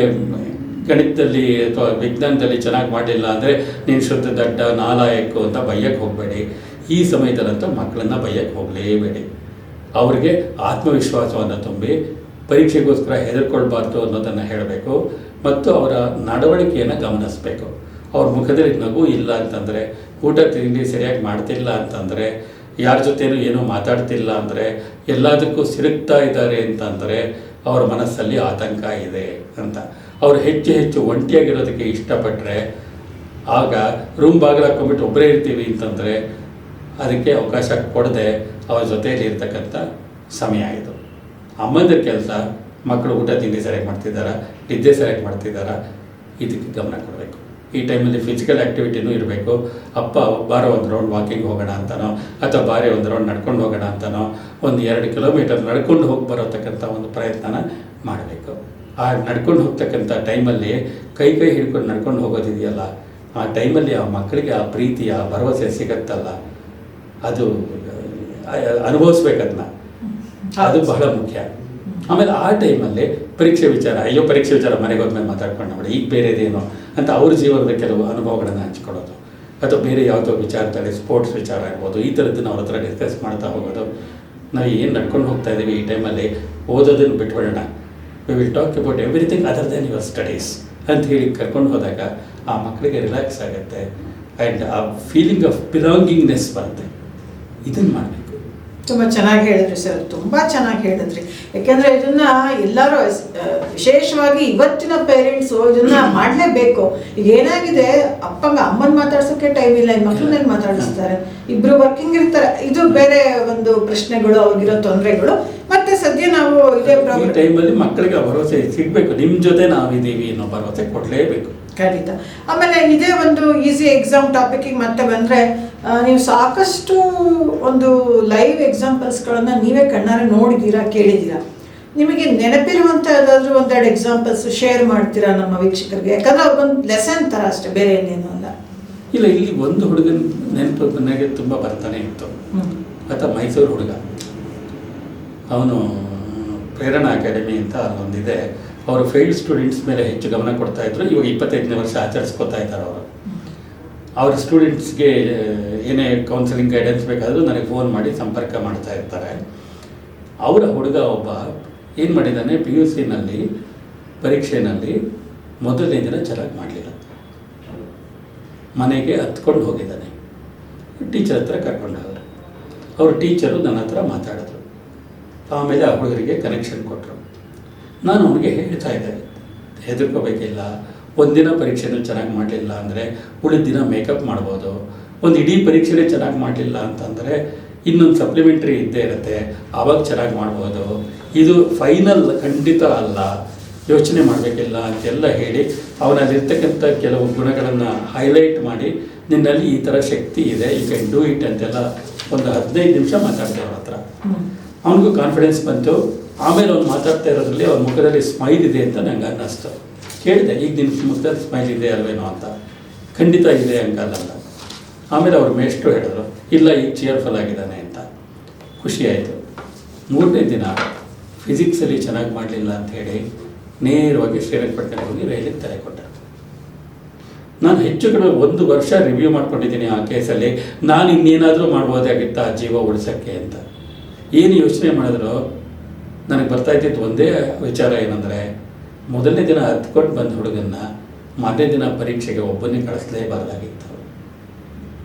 ಗಣಿತದಲ್ಲಿ ಅಥವಾ ವಿಜ್ಞಾನದಲ್ಲಿ ಚೆನ್ನಾಗಿ ಮಾಡಲಿಲ್ಲ ಅಂದರೆ ನೀನು ಶುದ್ಧ, ದಡ್ಡ, ನಾಲಾಯಕು ಅಂತ ಬೈಯಕ್ಕೆ ಹೋಗಬೇಡಿ. ಈ ಸಮಯದಲ್ಲಂತೂ ಮಕ್ಕಳನ್ನ ಬೈಯಕ್ಕೆ ಹೋಗಲೇಬೇಡಿ. ಅವರಿಗೆ ಆತ್ಮವಿಶ್ವಾಸವನ್ನು ತುಂಬಿ ಪರೀಕ್ಷೆಗೋಸ್ಕರ ಹೆದರ್ಕೊಳ್ಬಾರ್ದು ಅನ್ನೋದನ್ನು ಹೇಳಬೇಕು. ಮತ್ತು ಅವರ ನಡವಳಿಕೆಯನ್ನು ಗಮನಿಸಬೇಕು. ಅವ್ರ ಮುಖದಲ್ಲಿ ನಗು ಇಲ್ಲ ಅಂತಂದರೆ ಊಟ ತಿಂಡಿ ಸರಿಯಾಗಿ ಮಾಡ್ತಿಲ್ಲ ಅಂತಂದರೆ, ಯಾರ ಜೊತೆನೂ ಏನೂ ಮಾತಾಡ್ತಿಲ್ಲ ಅಂದರೆ, ಎಲ್ಲದಕ್ಕೂ ಸಿರುಗ್ತಾ ಇದ್ದಾರೆ ಅಂತಂದರೆ, ಅವರ ಮನಸ್ಸಲ್ಲಿ ಆತಂಕ ಇದೆ ಅಂತ. ಅವರು ಹೆಚ್ಚು ಹೆಚ್ಚು ಒಂಟಿಯಾಗಿರೋದಕ್ಕೆ ಇಷ್ಟಪಟ್ಟರೆ ಆಗ ರೂಮ್ ಬಾಗಿಲು ಹಾಕೊಂಡ್ಬಿಟ್ಟು ಒಬ್ಬರೇ ಇರ್ತೀವಿ ಅಂತಂದರೆ, ಅದಕ್ಕೆ ಅವಕಾಶ ಕೊಡದೆ ಅವರ ಜೊತೆಯಲ್ಲಿ ಇರ್ತಕ್ಕಂಥ ಸಮಯ ಇದು. ಅಮ್ಮಂದ್ರ ಕೆಲಸ ಮಕ್ಕಳು ಊಟ ತಿಂಡಿ ಸರಿಯಾಗಿ ಮಾಡ್ತಿದ್ದಾರಾ, ನಿದ್ದೆ ಸರಿಯಾಗಿ ಮಾಡ್ತಿದ್ದಾರಾ, ಇದಕ್ಕೆ ಗಮನ ಕೊಡಬೇಕು. ಈ ಟೈಮಲ್ಲಿ ಫಿಸಿಕಲ್ ಆ್ಯಕ್ಟಿವಿಟಿನೂ ಇರಬೇಕು. ಅಪ್ಪ, ಬಾರೋ ಒಂದು ರೌಂಡ್ ವಾಕಿಂಗ್ ಹೋಗೋಣ ಅಂತನೋ, ಅಥವಾ ಬಾರಿ ಒಂದು ರೌಂಡ್ ನಡ್ಕೊಂಡು ಹೋಗೋಣ ಅಂತನೋ, ಒಂದು ಎರಡು ಕಿಲೋಮೀಟರ್ ನಡ್ಕೊಂಡು ಹೋಗಿ ಬರೋತಕ್ಕಂಥ ಒಂದು ಪ್ರಯತ್ನನ ಮಾಡಬೇಕು. ಆ ನಡ್ಕೊಂಡು ಹೋಗ್ತಕ್ಕಂಥ ಟೈಮಲ್ಲಿ ಕೈ ಕೈ ಹಿಡ್ಕೊಂಡು ನಡ್ಕೊಂಡು ಹೋಗೋದಿದೆಯಲ್ಲ, ಆ ಟೈಮಲ್ಲಿ ಆ ಮಕ್ಕಳಿಗೆ ಆ ಪ್ರೀತಿ, ಆ ಭರವಸೆ ಸಿಗತ್ತಲ್ಲ. ಅದು ಅನುಭವಿಸ್ಬೇಕದನ್ನ ಅದು ಬಹಳ ಮುಖ್ಯ. ಆಮೇಲೆ ಆ ಟೈಮಲ್ಲಿ ಪರೀಕ್ಷೆ ವಿಚಾರ, ಅಯ್ಯೋ ಪರೀಕ್ಷೆ ವಿಚಾರ ಮನೆಗೆ ಹೋದ್ಮೇಲೆ ಮಾತಾಡ್ಕೊಂಡು ನೋಡಿ, ಈಗ ಬೇರೆದೇನೋ ಅಂತ ಅವ್ರ ಜೀವನದ ಕೆಲವು ಅನುಭವಗಳನ್ನು ಹಂಚ್ಕೊಳ್ಳೋದು. ಅಥವಾ ಬೇರೆ ಯಾವುದೋ ವಿಚಾರದಲ್ಲಿ ಸ್ಪೋರ್ಟ್ಸ್ ವಿಚಾರ ಆಗ್ಬೋದು, ಈ ಥರದ್ದನ್ನು ಅವ್ರ ಹತ್ರ ಡಿಸ್ಕಸ್ ಮಾಡ್ತಾ ಹೋಗೋದು. ನಾವು ಏನು ನಡ್ಕೊಂಡು ಹೋಗ್ತಾ ಇದ್ದೀವಿ ಈ ಟೈಮಲ್ಲಿ, ಓದೋದನ್ನು ಬಿಟ್ಬಿಡೋಣ. We will talk about everything other then your studies ಅಂತ ಹೇಳಿ ಕರ್ಕೊಂಡು ಹೋದಾಗ ಆ ಮಕ್ಕಳಿಗೆ ರಿಲ್ಯಾಕ್ಸ್ ಆಗುತ್ತೆ. ಆ್ಯಂಡ್ ಆ ಫೀಲಿಂಗ್ ಆಫ್ ಬಿಲಾಂಗಿಂಗ್ನೆಸ್ ಬರುತ್ತೆ. ಇದನ್ನು ಮಾಡಬೇಕು. ತುಂಬ ಚೆನ್ನಾಗಿ ಹೇಳಿದ್ರಿ ಸರ್ ತುಂಬ ಚೆನ್ನಾಗಿ ಹೇಳಿದ್ರಿ. ಯಾಕೆಂದ್ರೆ ಇದನ್ನ ಎಲ್ಲರೂ ವಿಶೇಷವಾಗಿ ಇವತ್ತಿನ ಪೇರೆಂಟ್ಸು ಇದನ್ನ ಮಾಡಲೇಬೇಕು. ಈಗ ಏನಾಗಿದೆ ಅಪ್ಪಂಗ ಅಮ್ಮನ ಮಾತಾಡ್ಸೋಕೆ ಟೈಮ್ ಇಲ್ಲ ಈ ಮಕ್ಕಳನ್ನೇನು ಮಾತಾಡಿಸ್ತಾರೆ? ಇಬ್ರು ವರ್ಕಿಂಗ್ ಇರ್ತಾರೆ ಇದು ಬೇರೆ ಒಂದು ಪ್ರಶ್ನೆಗಳು ಅವ್ರಿಗಿರೋ ತೊಂದರೆಗಳು. ಮತ್ತೆ ಸದ್ಯ ನಾವು ಇದೇ ಟೈಮಲ್ಲಿ ಮಕ್ಕಳಿಗೆ ಭರವಸೆ ಸಿಗಬೇಕು. ನಿಮ್ಮ ಜೊತೆ ನಾವಿದ್ದೀವಿ ಅನ್ನೋ ಭರವಸೆ ಕೊಡಲೇಬೇಕು. ಖಂಡಿತ. ಆಮೇಲೆ ಇದೇ ಒಂದು ಈಸಿ ಎಕ್ಸಾಮ್ ಟಾಪಿಕ್ಕಿಗೆ ಮತ್ತೆ ಬಂದರೆ ನೀವು ಸಾಕಷ್ಟು ಒಂದು ಲೈವ್ ಎಕ್ಸಾಂಪಲ್ಸ್ಗಳನ್ನು ನೀವೇ ಕಣ್ಣಾರೆ ನೋಡಿದ್ದೀರಾ ಕೇಳಿದ್ದೀರಾ ನಿಮಗೆ ನೆನಪಿರುವಂಥ ಯಾವುದಾದ್ರೂ ಒಂದೆರಡು ಎಕ್ಸಾಂಪಲ್ಸ್ ಶೇರ್ ಮಾಡ್ತೀರಾ ನಮ್ಮ ವೀಕ್ಷಕರಿಗೆ? ಯಾಕಂದ್ರೆ ಅವ್ರಿಗೊಂದು ಲೆಸನ್ ಥರ ಅಷ್ಟೇ ಬೇರೆ ಏನೇನು ಅಲ್ಲ. ಇಲ್ಲ ಇಲ್ಲಿ ಒಂದು ಹುಡುಗನ ನೆನಪು ನನಗೆ ತುಂಬ ಬರ್ತಾನೆ ಇತ್ತು. ಆತ ಮೈಸೂರು ಹುಡುಗ. ಅವನು ಪ್ರೇರಣಾ ಅಕಾಡೆಮಿ ಅಂತ ಅಲ್ಲೊಂದಿದೆ ಅವರು ಫೇಲ್ಡ್ ಸ್ಟೂಡೆಂಟ್ಸ್ ಮೇಲೆ ಹೆಚ್ಚು ಗಮನ ಕೊಡ್ತಾ ಇದ್ರು. ಇವಾಗ ಇಪ್ಪತ್ತೈದನೇ ವರ್ಷ ಆಚರಿಸ್ಕೊತಾ ಇದ್ದಾರೆ ಅವರು. ಅವ್ರ ಸ್ಟೂಡೆಂಟ್ಸ್ಗೆ ಏನೇ ಕೌನ್ಸಿಲಿಂಗ್ ಗೈಡೆನ್ಸ್ ಬೇಕಾದರೂ ನನಗೆ ಫೋನ್ ಮಾಡಿ ಸಂಪರ್ಕ ಮಾಡ್ತಾ ಇರ್ತಾರೆ. ಅವರ ಹುಡುಗ ಒಬ್ಬ ಏನು ಮಾಡಿದ್ದಾನೆ ಪಿ ಯು ಸಿನಲ್ಲಿ ಪರೀಕ್ಷೆಯಲ್ಲಿ ಮೊದಲನೇ ದಿನ ಚೆನ್ನಾಗಿ ಮಾಡಲಿಲ್ಲ. ಮನೆಗೆ ಹತ್ಕೊಂಡು ಹೋಗಿದ್ದಾನೆ. ಟೀಚರ್ ಹತ್ರ ಕರ್ಕೊಂಡು ಹೋದರು ಅವ್ರ ಟೀಚರು ನನ್ನ ಹತ್ರ ಮಾತಾಡಿದ್ರು. ಆಮೇಲೆ ಆ ಹುಡುಗರಿಗೆ ಕನೆಕ್ಷನ್ ಕೊಟ್ಟರು ನಾನು ಅವನಿಗೆ ಹೇಳ್ತಾ ಇದ್ದೆ. ಹೆದರ್ಕೋಬೇಕಿಲ್ಲ. ಒಂದಿನ ಪರೀಕ್ಷೆನೂ ಚೆನ್ನಾಗಿ ಮಾಡಲಿಲ್ಲ ಅಂದರೆ ಉಳಿದ ದಿನ ಮೇಕಪ್ ಮಾಡ್ಬೋದು. ಒಂದು ಇಡೀ ಪರೀಕ್ಷೆನೇ ಚೆನ್ನಾಗಿ ಮಾಡಲಿಲ್ಲ ಅಂತಂದರೆ ಇನ್ನೊಂದು ಸಪ್ಲಿಮೆಂಟ್ರಿ ಇದ್ದೇ ಇರುತ್ತೆ. ಆವಾಗ ಚೆನ್ನಾಗಿ ಮಾಡ್ಬೋದು. ಇದು ಫೈನಲ್ ಖಂಡಿತ ಅಲ್ಲ. ಯೋಚನೆ ಮಾಡಬೇಕಿಲ್ಲ ಅಂತೆಲ್ಲ ಹೇಳಿ ಅವನಲ್ಲಿರ್ತಕ್ಕಂಥ ಕೆಲವು ಗುಣಗಳನ್ನು ಹೈಲೈಟ್ ಮಾಡಿ ನಿನ್ನಲ್ಲಿ ಈ ಥರ ಶಕ್ತಿ ಇದೆ ಯು ಕ್ಯಾನ್ ಡೂ ಇಟ್ ಅಂತೆಲ್ಲ ಒಂದು ಹದಿನೈದು ನಿಮಿಷ ಮಾತಾಡ್ತೇವೆ ಅವ್ರ ಹತ್ರ. ಅವನಿಗೂ ಕಾನ್ಫಿಡೆನ್ಸ್ ಬಂತು. ಆಮೇಲೆ ಅವ್ನು ಮಾತಾಡ್ತಾ ಇರೋದ್ರಲ್ಲಿ ಅವ್ರ ಮುಖದಲ್ಲಿ ಸ್ಮೈಲ್ ಇದೆ ಅಂತ ನಂಗೆ ಅನ್ನಿಸ್ತು. ಕೇಳಿದೆ, ಈಗ ನಿನ್ನ ಮುಖದಲ್ಲಿ ಸ್ಮೈಲ್ ಇದೆ ಅಲ್ವೇನೋ ಅಂತ. ಖಂಡಿತ ಇದೆ ಹಂಗಲ್ಲ ಆಮೇಲೆ ಅವ್ರ ಮೇಷ್ಟ್ರು ಹೇಳಿದ್ರು, ಇಲ್ಲ, ಈಗ ಚೇರ್ಫುಲ್ ಆಗಿದ್ದಾನೆ ಅಂತ. ಖುಷಿ ಆಯಿತು. ಮೂರನೇ ದಿನ ಫಿಸಿಕ್ಸಲ್ಲಿ ಚೆನ್ನಾಗಿ ಮಾಡಲಿಲ್ಲ ಅಂತ ಹೇಳಿ ನೇರವಾಗಿ ಶ್ರೀರಂಗಪಟ್ಟಣ ಹೋಗಿ ರೈಲಿಗೆ ತಲೆ ಕೊಟ್ಟರು. ನಾನು ಹೆಚ್ಚು ಕಡೆ ಒಂದು ವರ್ಷ ರಿವ್ಯೂ ಮಾಡ್ಕೊಂಡಿದ್ದೀನಿ ಆ ಕೇಸಲ್ಲಿ. ನಾನು ಇನ್ನೇನಾದರೂ ಮಾಡ್ಬೋದಾಗಿತ್ತ ಆ ಜೀವ ಉಳಿಸೋಕ್ಕೆ ಅಂತ. ಏನು ಯೋಚನೆ ಮಾಡಿದ್ರು? ನನಗೆ ಬರ್ತಾ ಇದ್ದಿದ್ದು ಒಂದೇ ವಿಚಾರ ಏನಂದರೆ ಮೊದಲನೇ ದಿನ ಹತ್ಕೊಂಡು ಬಂದ ಹುಡುಗನ್ನ ಮಾರನೇ ದಿನ ಪರೀಕ್ಷೆಗೆ ಒಬ್ಬನೇ ಕಳಿಸ್ಲೇಬಾರ್ದಾಗಿತ್ತು.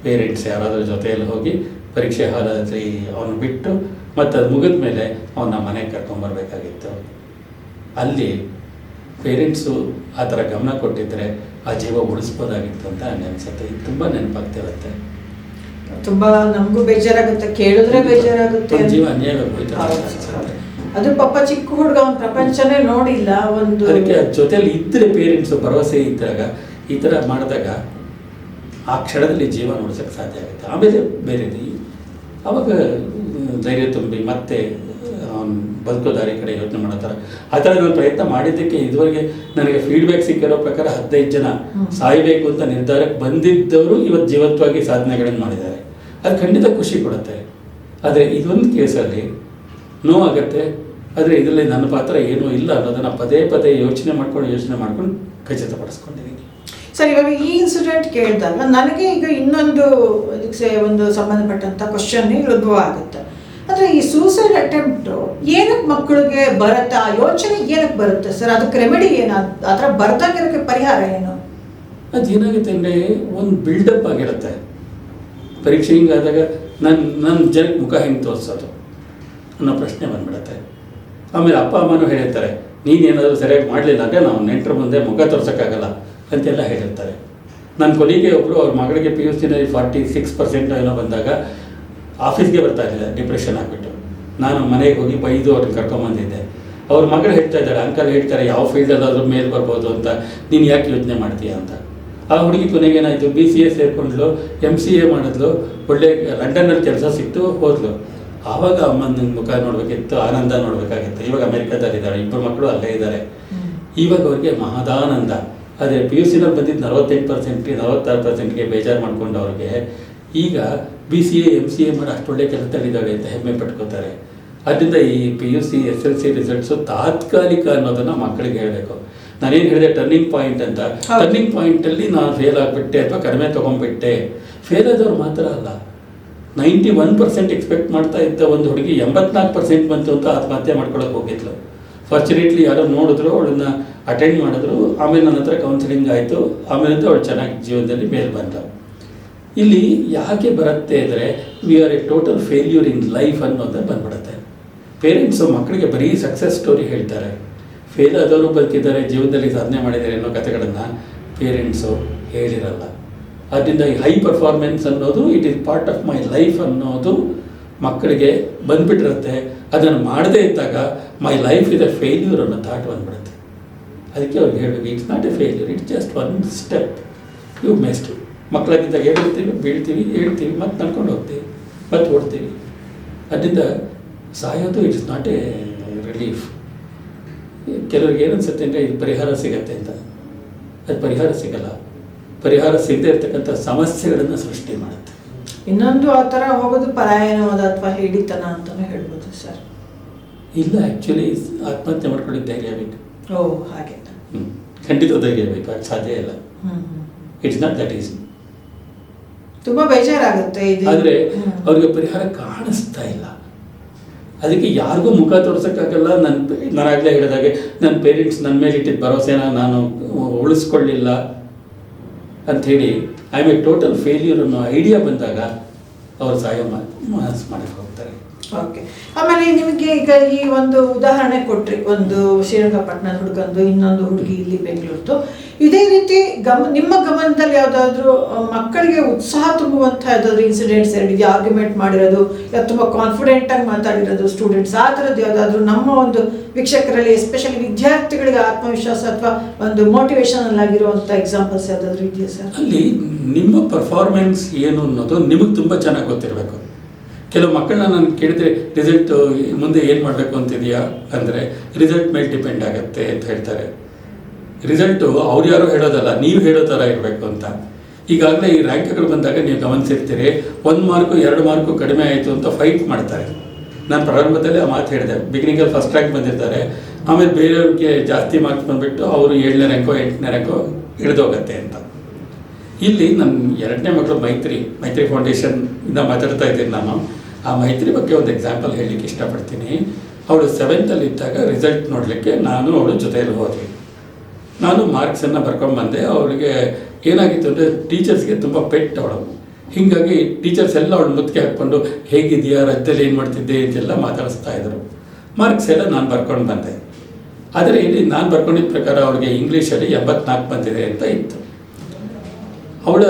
ಪೇರೆಂಟ್ಸ್ ಯಾರಾದರೂ ಜೊತೆಯಲ್ಲಿ ಹೋಗಿ ಪರೀಕ್ಷೆ ಹಾಲಾದ್ರಿ ಅವನು ಬಿಟ್ಟು ಮತ್ತು ಅದು ಮುಗಿದ ಮೇಲೆ ಅವನ್ನ ಮನೆಗೆ ಕರ್ಕೊಂಬರ್ಬೇಕಾಗಿತ್ತು ಅಲ್ಲಿ ಪೇರೆಂಟ್ಸು ಆ ಥರ ಗಮನ ಕೊಟ್ಟಿದ್ದರೆ ಆ ಜೀವ ಉಳಿಸ್ಬೋದಾಗಿತ್ತು ಅಂತ ನನಗೆ ಅನ್ಸುತ್ತೆ. ಇದು ತುಂಬ ನೆನಪಾಗ್ತಿರುತ್ತೆ. ತುಂಬ ನಮಗೂ ಬೇಜಾರಾಗುತ್ತೆ ಕೇಳಿದ್ರೆ ಬೇಜಾರಾಗುತ್ತೆ ಜೀವ ಅನ್ಯಾಯ ಹೋಯ್ತು. ಅದು ಪಾಪ ಚಿಕ್ಕ ಹುಡುಗ ಅವ್ನ ಪ್ರಪಂಚನೇ ನೋಡಿಲ್ಲ ಒಂದು ಅದಕ್ಕೆ ಜೊತೆಯಲ್ಲಿ ಇದ್ರೆ ಪೇರೆಂಟ್ಸ್ ಭರವಸೆ ಇದ್ದಾಗ ಈ ಥರ ಮಾಡಿದಾಗ ಆ ಕ್ಷಣದಲ್ಲಿ ಜೀವನ ನೋಡ್ಸೋಕ್ಕೆ ಸಾಧ್ಯ ಆಗುತ್ತೆ. ಆಮೇಲೆ ಬೇರೆ ಅವಾಗ ಧೈರ್ಯ ತುಂಬಿ ಮತ್ತೆ ಅವ್ನು ಬದುಕೋ ದಾರಿ ಕಡೆ ಯೋಚನೆ ಮಾಡೋ ಆ ಥರ ನಾನು ಪ್ರಯತ್ನ ಮಾಡಿದ್ದಕ್ಕೆ ಇದುವರೆಗೆ ನನಗೆ ಫೀಡ್ಬ್ಯಾಕ್ ಸಿಕ್ಕಿರೋ ಪ್ರಕಾರ ಹದಿನೈದು ಜನ. ಸಾಯಬೇಕು ಅಂತ ನಿರ್ಧಾರಕ್ಕೆ ಬಂದಿದ್ದವರು ಇವತ್ತು ಜೀವಂತವಾಗಿ ಸಾಧನೆಗಳನ್ನು ಮಾಡಿದ್ದಾರೆ. ಅದು ಖಂಡಿತ ಖುಷಿ ಕೊಡುತ್ತೆ. ಆದರೆ ಇದೊಂದು ಕೇಸಲ್ಲಿ ನೋವಾಗತ್ತೆ ಆದರೆ ಇದರಲ್ಲಿ ನನ್ನ ಪಾತ್ರ ಏನೂ ಇಲ್ಲ ಅನ್ನೋದನ್ನು ಪದೇ ಪದೇ ಯೋಚನೆ ಮಾಡ್ಕೊಂಡು ಯೋಚನೆ ಮಾಡ್ಕೊಂಡು ಖಚಿತಪಡಿಸ್ಕೊಂಡಿದ್ದೀನಿ. ಸರ್ ಇವಾಗ ಈ ಇನ್ಸಿಡೆಂಟ್ ಕೇಳಿದಾಗ ನನಗೆ ಈಗ ಇನ್ನೊಂದು ಇದಕ್ಕೆ ಒಂದು ಸಂಬಂಧಪಟ್ಟಂತ ಕ್ವಶನ್ ಉದ್ಭವ ಆಗುತ್ತೆ. ಅಂದ್ರೆ ಈ ಸೂಸೈಡ್ ಅಟೆಂಪ್ಟ್ ಏನಕ್ಕೆ ಮಕ್ಕಳಿಗೆ ಬರುತ್ತೆ? ಆ ಯೋಚನೆ ಏನಕ್ಕೆ ಬರುತ್ತೆ? ಸರ್ ಅದಕ್ಕೆ ರೆಮಿಡಿ ಏನು? ಅದರ ಬರ್ದಂಗಿರೋಕ್ಕೆ ಪರಿಹಾರ ಏನು? ಅದು ಏನಾಗುತ್ತೆ ಅಂದರೆ ಒಂದು ಬಿಲ್ಡಪ್ ಆಗಿರುತ್ತೆ. ಪರೀಕ್ಷೆ ಹಿಂಗಾದಾಗ ನನ್ನ ನನ್ನ ಜನಕ್ಕೆ ಮುಖ ಹೆಂಗೆ ತೋರಿಸೋದು? ಅನ್ನೋ ಪ್ರಶ್ನೆ ಬಂದ್ಬಿಡುತ್ತೆ. ಆಮೇಲೆ ಅಪ್ಪ ಅಮ್ಮನೂ ಹೇಳಿರ್ತಾರೆ, ನೀನೇನಾದರೂ ಸರಿಯಾಗಿ ಮಾಡಲಿಲ್ಲ ಅಂದರೆ ನಾವು ನೆಂಟರು ಮುಂದೆ ಮುಖ ತೋರ್ಸೋಕ್ಕಾಗಲ್ಲ ಅಂತೆಲ್ಲ ಹೇಳಿರ್ತಾರೆ. ನನ್ನ ಕೊಲಿಗೆ ಒಬ್ಬರು ಅವ್ರ ಮಗಳಿಗೆ ಪಿ ಯು ಸಿನಲ್ಲಿ ಫಾರ್ಟಿ ಸಿಕ್ಸ್ ಪರ್ಸೆಂಟ್ ಏನೋ ಬಂದಾಗ ಆಫೀಸ್ಗೆ ಬರ್ತಾ ಇರಲಿಲ್ಲ, ಡಿಪ್ರೆಷನ್ ಆಗಿಬಿಟ್ಟು. ನಾನು ಮನೆಗೆ ಹೋಗಿ ಬೈದು ಅವ್ರನ್ನ ಕರ್ಕೊಂಬಂದಿದ್ದೆ. ಅವ್ರ ಮಗಳು ಹೇಳ್ತಾ ಇದ್ದಾರೆ ಅಂಕಲ್ ಹೇಳ್ತಾರೆ, ಯಾವ ಫೀಲ್ಡಲ್ಲಾದರೂ ಮೇಲೆ ಬರ್ಬೋದು ಅಂತ, ನೀನು ಯಾಕೆ ಯೋಚನೆ ಮಾಡ್ತೀಯಾ ಅಂತ? ಆ ಹುಡುಗಿ ಕೊನೆಗೆ ಏನಾಯಿತು ಬಿ ಸಿ ಎ ಸೇರಿಕೊಂಡ್ಲು ಎಂ ಸಿ ಎ ಮಾಡಿದ್ಲು, ಒಳ್ಳೆ ಲಂಡನ್ನಲ್ಲಿ ಕೆಲಸ ಸಿಕ್ತು ಹೋದ್ಲು ಆವಾಗ ಅಮ್ಮನ ಮುಖ ನೋಡಬೇಕಿತ್ತು ಆನಂದ ನೋಡಬೇಕಾಗಿತ್ತು. ಇವಾಗ ಅಮೆರಿಕದಲ್ಲಿದ್ದಾರೆ ಇಬ್ಬರು ಮಕ್ಕಳು ಅಲ್ಲೇ ಇದ್ದಾರೆ. ಇವಾಗ ಅವ್ರಿಗೆ ಮಹದಾನಂದ. ಆದರೆ ಪಿ ಯು ಸಿನಲ್ಲಿ ಬಂದಿದ್ದು ನಲವತ್ತೆಂಟು ಪರ್ಸೆಂಟ್ಗೆ ನಲವತ್ತಾರು ಪರ್ಸೆಂಟ್ಗೆ ಬೇಜಾರು ಮಾಡ್ಕೊಂಡು ಅವ್ರಿಗೆ ಈಗ B C A M C A ಮಾಡಿ ಅಷ್ಟೊಳ್ಳೆ ಕೆಲಸದಲ್ಲಿದ್ದಾಳೆ ಅಂತ ಹೆಮ್ಮೆ ಪಟ್ಕೋತಾರೆ. ಅದರಿಂದ ಈ P U C S L C results ತಾತ್ಕಾಲಿಕ ಅನ್ನೋದನ್ನು ಮಕ್ಕಳಿಗೆ ಹೇಳಬೇಕು. ನಾನೇನು ಹೇಳಿದೆ ಟರ್ನಿಂಗ್ ಪಾಯಿಂಟ್ ಅಂತ. ಟರ್ನಿಂಗ್ ಪಾಯಿಂಟಲ್ಲಿ ನಾನು ಫೇಲ್ ಆಗಿಬಿಟ್ಟೆ ಅಥವಾ ಕಡಿಮೆ ತೊಗೊಂಡ್ಬಿಟ್ಟೆ. ಫೇಲ್ ಆದವ್ರು ಮಾತ್ರ ಅಲ್ಲ. ನೈಂಟಿ ಒನ್ ಪರ್ಸೆಂಟ್ ಎಕ್ಸ್ಪೆಕ್ಟ್ ಮಾಡ್ತಾ ಇದ್ದ ಒಂದು ಹುಡುಗಿ ಎಂಬತ್ನಾಲ್ಕು ಪರ್ಸೆಂಟ್ ಬಂತು ಅಂತ ಆತ್ಮಹತ್ಯೆ ಮಾಡ್ಕೊಳಕ್ಕೆ ಹೋಗಿದ್ಲು. ಫಾರ್ಚುನೇಟ್ಲಿ ಯಾರೋ ನೋಡಿದ್ರು, ಅವಳನ್ನ ಅಟೆಂಡ್ ಮಾಡಿದ್ರು. ಆಮೇಲೆ ನನ್ನ ಹತ್ರ ಕೌನ್ಸಿಲಿಂಗ್ ಆಯಿತು. ಆಮೇಲೆ ಅವಳು ಚೆನ್ನಾಗಿ ಜೀವನದಲ್ಲಿ ಮೇಲೆ ಬಂದ. ಇಲ್ಲಿ ಯಾಕೆ ಬರುತ್ತೆ ಅಂದರೆ we are a total failure in life ಅನ್ನೋದು ಬಂದ್ಬಿಡುತ್ತೆ. ಪೇರೆಂಟ್ಸು ಮಕ್ಕಳಿಗೆ ಬರೀ ಸಕ್ಸಸ್ ಸ್ಟೋರಿ ಹೇಳ್ತಾರೆ. ಫೇಲ್ ಆದವರು ಬದುಕಿದ್ದಾರೆ, ಜೀವನದಲ್ಲಿ ಸಾಧನೆ ಮಾಡಿದ್ದಾರೆ ಅನ್ನೋ ಕಥೆಗಳನ್ನು ಪೇರೆಂಟ್ಸು ಹೇಳಿರಲ್ಲ. ಆದ್ದರಿಂದ ಈ ಹೈ ಪರ್ಫಾರ್ಮೆನ್ಸ್ ಅನ್ನೋದು it is part of my life ಅನ್ನೋದು ಮಕ್ಕಳಿಗೆ ಬಂದ್ಬಿಟ್ಟಿರುತ್ತೆ. ಅದನ್ನು ಮಾಡದೇ ಇದ್ದಾಗ my life is a failure ಅನ್ನೋ ಥಾಟ್ ಬಂದ್ಬಿಡುತ್ತೆ. ಅದಕ್ಕೆ ಅವ್ರಿಗೆ ಹೇಳಬೇಕು it's not a failure it's just one step you must ಮಕ್ಕಳಾಗಿದ್ದಾಗ ಹೇಳ್ತೀವಿ, ಬೀಳ್ತೀವಿ, ಹೇಳ್ತೀವಿ, ಮತ್ತೆ ನಡ್ಕೊಂಡು ಹೋಗ್ತೀವಿ, ಮತ್ತೆ ಓಡ್ತೀವಿ. ಅದರಿಂದ ಸಾಯೋದು ಇಟ್ಸ್ ನಾಟ್ ಎ ರಿಲೀಫ್ ಕೆಲವ್ರಿಗೆ ಏನನ್ಸುತ್ತೆ ಅಂದರೆ, ಇದು ಪರಿಹಾರ ಸಿಗತ್ತೆ ಅಂತ. ಅದು ಪರಿಹಾರ ಸಿಗಲ್ಲ. ಪರಿಹಾರ ಸಿಗದೆ ಇರ್ತಕ್ಕಂಥ ಸಮಸ್ಯೆಗಳನ್ನು ಸೃಷ್ಟಿ ಮಾಡುತ್ತೆ. ಇನ್ನೊಂದು ಆ ಥರ ಹೋಗೋದು ಪಲಾಯನವಾದ ಅಥವಾ ಹಿಡಿತನ ಅಂತಾನೂ ಹೇಳ್ಬೋದು ಸರ್. ಇಲ್ಲ ಆ್ಯಕ್ಚುಲಿ ಆತ್ಮಹತ್ಯೆ ಮಾಡ್ಕೊಂಡಿದ್ದ ಧೈರ್ಯ ಬೇಕು. ಓ ಹಾಗೆ. ಹ್ಞೂ ಖಂಡಿತ ಧೈರ್ಯ ಬೇಕು ಅದು ಸಾಧ್ಯ ಇಲ್ಲ. ಇಟ್ಸ್ ನಾಟ್ ದಟ್ ಈಸ್ ತುಂಬಾ ಬೇಜಾರಾಗುತ್ತೆ ಆದರೆ. ಅವ್ರಿಗೆ ಪರಿಹಾರ ಕಾಣಿಸ್ತಾ ಇಲ್ಲ. ಅದಕ್ಕೆ ಯಾರಿಗೂ ಮುಖ ತೋರ್ಸೋಕ್ಕಾಗಲ್ಲ ನನ್ನ ನಾನಾಗಲೇ ಹೇಳಿದಾಗೆ ನನ್ನ ಪೇರೆಂಟ್ಸ್ ನನ್ನ ಮೇಲೆ ಇಟ್ಟಿದ್ದ ಭರವಸೆನ ನಾನು ಉಳಿಸ್ಕೊಳ್ಳಿಲ್ಲ. ಅಂಥೇಳಿ ಐ ಎ ಟೋಟಲ್ ಫೇಲ್ಯೂರ್ ಅನ್ನೋ ಐಡಿಯಾ ಬಂದಾಗ ಅವರು ಸಹಾಯ ಮನಸ್ಸು ಮಾಡಕ್ಕೆ ಹೋಗ್ತಾರೆ. ಓಕೆ ಆಮೇಲೆ ನಿಮಗೆ ಈಗ ಈ ಒಂದು ಉದಾಹರಣೆ ಕೊಟ್ರಿ. ಒಂದು ಶ್ರೀರಂಗಪಟ್ಟಣದ ಹುಡುಗಂದು, ಇನ್ನೊಂದು ಹುಡುಗಿ ಇಲ್ಲಿ ಬೆಂಗಳೂರ್ದು. ಇದೇ ರೀತಿ ಗಮ, ನಿಮ್ಮ ಗಮನದಲ್ಲಿ ಯಾವುದಾದ್ರೂ ಮಕ್ಕಳಿಗೆ ಉತ್ಸಾಹ ತುಂಬುವಂಥ ಯಾವುದಾದ್ರು ಇನ್ಸಿಡೆಂಟ್ಸ್ ಎರಡು ಆರ್ಗ್ಯುಮೆಂಟ್ ಮಾಡಿರೋದು ಯಾವ ತುಂಬ ಕಾನ್ಫಿಡೆಂಟ್ ಆಗಿ ಮಾತಾಡಿರೋದು ಸ್ಟೂಡೆಂಟ್ಸ್ ಆ ಥರದ್ದು ಯಾವುದಾದ್ರೂ ನಮ್ಮ ಒಂದು ವೀಕ್ಷಕರಲ್ಲಿ ಎಸ್ಪೆಷಲಿ ವಿದ್ಯಾರ್ಥಿಗಳಿಗೆ ಆತ್ಮವಿಶ್ವಾಸ ಅಥವಾ ಒಂದು ಮೋಟಿವೇಶನಲ್ ಆಗಿರುವಂಥ ಎಕ್ಸಾಂಪಲ್ಸ್ ಯಾವುದಾದ್ರೂ ಇದೆಯಾ ಸರ್? ಅಲ್ಲಿ ನಿಮ್ಮ ಪರ್ಫಾರ್ಮೆನ್ಸ್ ಏನು ಅನ್ನೋದು ನಿಮಗೆ ತುಂಬ ಚೆನ್ನಾಗಿ ಗೊತ್ತಿರಬೇಕು. ಕೆಲವು ಮಕ್ಕಳನ್ನ ನಾನು ಕೇಳಿದ್ರೆ ರಿಸಲ್ಟ್ ಮುಂದೆ ಏನು ಮಾಡಬೇಕು ಅಂತಿದೆಯಾ? ಅಂದರೆ ರಿಸಲ್ಟ್ ಮೇಲೆ ಡಿಪೆಂಡ್ ಆಗುತ್ತೆ ಅಂತ ಹೇಳ್ತಾರೆ. ರಿಸಲ್ಟು ಅವ್ರು ಯಾರು ಹೇಳೋದಲ್ಲ, ನೀವು ಹೇಳೋ ಥರ ಇರಬೇಕು ಅಂತ. ಈಗಾಗಲೇ ಈ ರ್ಯಾಂಕ್ಗಳು ಬಂದಾಗ ನೀವು ಗಮನಿಸಿರ್ತೀರಿ, ಒಂದು ಮಾರ್ಕು, ಎರಡು ಮಾರ್ಕು ಕಡಿಮೆ ಆಯಿತು ಅಂತ ಫೈಟ್ ಮಾಡ್ತಾರೆ. ನಾನು ಪ್ರಾರಂಭದಲ್ಲಿ ಆ ಮಾತು ಹೇಳಿದೆ ಬಿಗಿನಿಂಗಲ್ಲಿ ಫಸ್ಟ್ ರ್ಯಾಂಕ್ ಬಂದಿರ್ತಾರೆ, ಆಮೇಲೆ ಬೇರೆಯವ್ರಿಗೆ ಜಾಸ್ತಿ ಮಾರ್ಕ್ಸ್ ಬಂದುಬಿಟ್ಟು ಅವರು ಏಳನೇ ರ್ಯಾಂಕೋ ಎಂಟನೇ ರ್ಯಾಂಕೋ ಹಿಡಿದೋಗತ್ತೆ ಅಂತ. ಇಲ್ಲಿ ನನ್ನ ಎರಡನೇ ಮಕ್ಕಳು ಮೈತ್ರಿ ಮೈತ್ರಿ ಫೌಂಡೇಶನ್ ಇಂದ ಮಾತಾಡ್ತಾ ಇದ್ದೀನಿ ನಾನು. ಆ ಮೈತ್ರಿ ಬಗ್ಗೆ ಒಂದು ಎಕ್ಸಾಂಪಲ್ ಹೇಳಲಿಕ್ಕೆ ಇಷ್ಟಪಡ್ತೀನಿ. ಅವಳು ಸೆವೆಂತಲ್ಲಿ ಇದ್ದಾಗ ರಿಸಲ್ಟ್ ನೋಡಲಿಕ್ಕೆ ನಾನು ಅವಳು ಜೊತೆಯಲ್ಲಿ ಹೋದ್ವಿ ನಾನು ಮಾರ್ಕ್ಸನ್ನು ಬರ್ಕೊಂಡ್ಬಂದೆ ಅವಳಿಗೆ ಏನಾಗಿತ್ತು ಅಂದರೆ ಟೀಚರ್ಸ್ಗೆ ತುಂಬ ಪೆಟ್ ಅವಳು. ಹೀಗಾಗಿ ಟೀಚರ್ಸ್ ಎಲ್ಲ ಅವಳು ಮುತ್ತಿಗೆ ಹಾಕ್ಕೊಂಡು, ಹೇಗಿದೆಯಾ? ರಜದಲ್ಲಿ ಏನು ಮಾಡ್ತಿದ್ದೆ? ಅಂತೆಲ್ಲ ಮಾತಾಡಿಸ್ತಾ ಇದ್ರು. ಮಾರ್ಕ್ಸ್ ಎಲ್ಲ ನಾನು ಬರ್ಕೊಂಡು ಬಂದೆ ಆದರೆ ಇಲ್ಲಿ ನಾನು ಬರ್ಕೊಂಡಿದ್ದ ಪ್ರಕಾರ ಅವಳಿಗೆ ಇಂಗ್ಲೀಷಲ್ಲಿ ಎಂಬತ್ನಾಲ್ಕು ಬಂದಿದೆ ಅಂತ ಇತ್ತು. ಅವಳ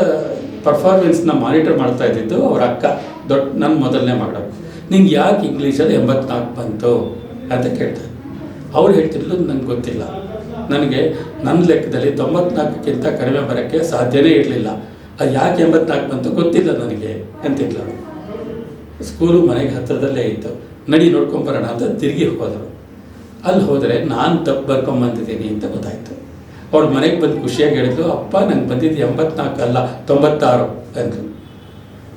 ಪರ್ಫಾರ್ಮೆನ್ಸ್ನ ಮಾನಿಟರ್ ಮಾಡ್ತಾ ಇದ್ದಿದ್ದು ಅವ್ರ ಅಕ್ಕ. ದೊಡ್ಡ ನನ್ನ ಮೊದಲನೇ ಮಾಡೋದು ನಿಂಗೆ ಯಾಕೆ ಇಂಗ್ಲೀಷಲ್ಲಿ ಎಂಬತ್ನಾಲ್ಕು ಬಂತು? ಅಂತ ಕೇಳ್ತಾರೆ ಅವ್ರು ಹೇಳ್ತಿರೋದು ನನಗೆ ಗೊತ್ತಿಲ್ಲ. ನನಗೆ ನನ್ನ ಲೆಕ್ಕದಲ್ಲಿ ತೊಂಬತ್ನಾಲ್ಕಕ್ಕಿಂತ ಕಡಿಮೆ ಬರೋಕ್ಕೆ ಸಾಧ್ಯನೇ ಇರಲಿಲ್ಲ. ಅದು ಯಾಕೆ ಎಂಬತ್ನಾಲ್ಕು ಬಂತು ಗೊತ್ತಿಲ್ಲ ನನಗೆ ಅಂತಿದ್ಲು. ಸ್ಕೂಲು ಮನೆಗೆ ಹತ್ತಿರದಲ್ಲೇ ಇತ್ತು. ನಡಿ ನೋಡ್ಕೊಂಬರೋಣ ಅಂತ ತಿರುಗಿ ಹೋದರು. ಅಲ್ಲಿ ಹೋದರೆ ನಾನು ತಪ್ಪು ಬರ್ಕೊಂಬಂದಿದ್ದೀನಿ ಅಂತ ಗೊತ್ತಾಯಿತು. ಅವಳು ಮನೆಗೆ ಬಂದು ಖುಷಿಯಾಗಿ ಹೇಳಿದ್ರು ಅಪ್ಪ, ನಂಗೆ ಬಂದಿದ್ದು ಎಂಬತ್ನಾಲ್ಕು ಅಲ್ಲ, ತೊಂಬತ್ತಾರು ಅಂದರು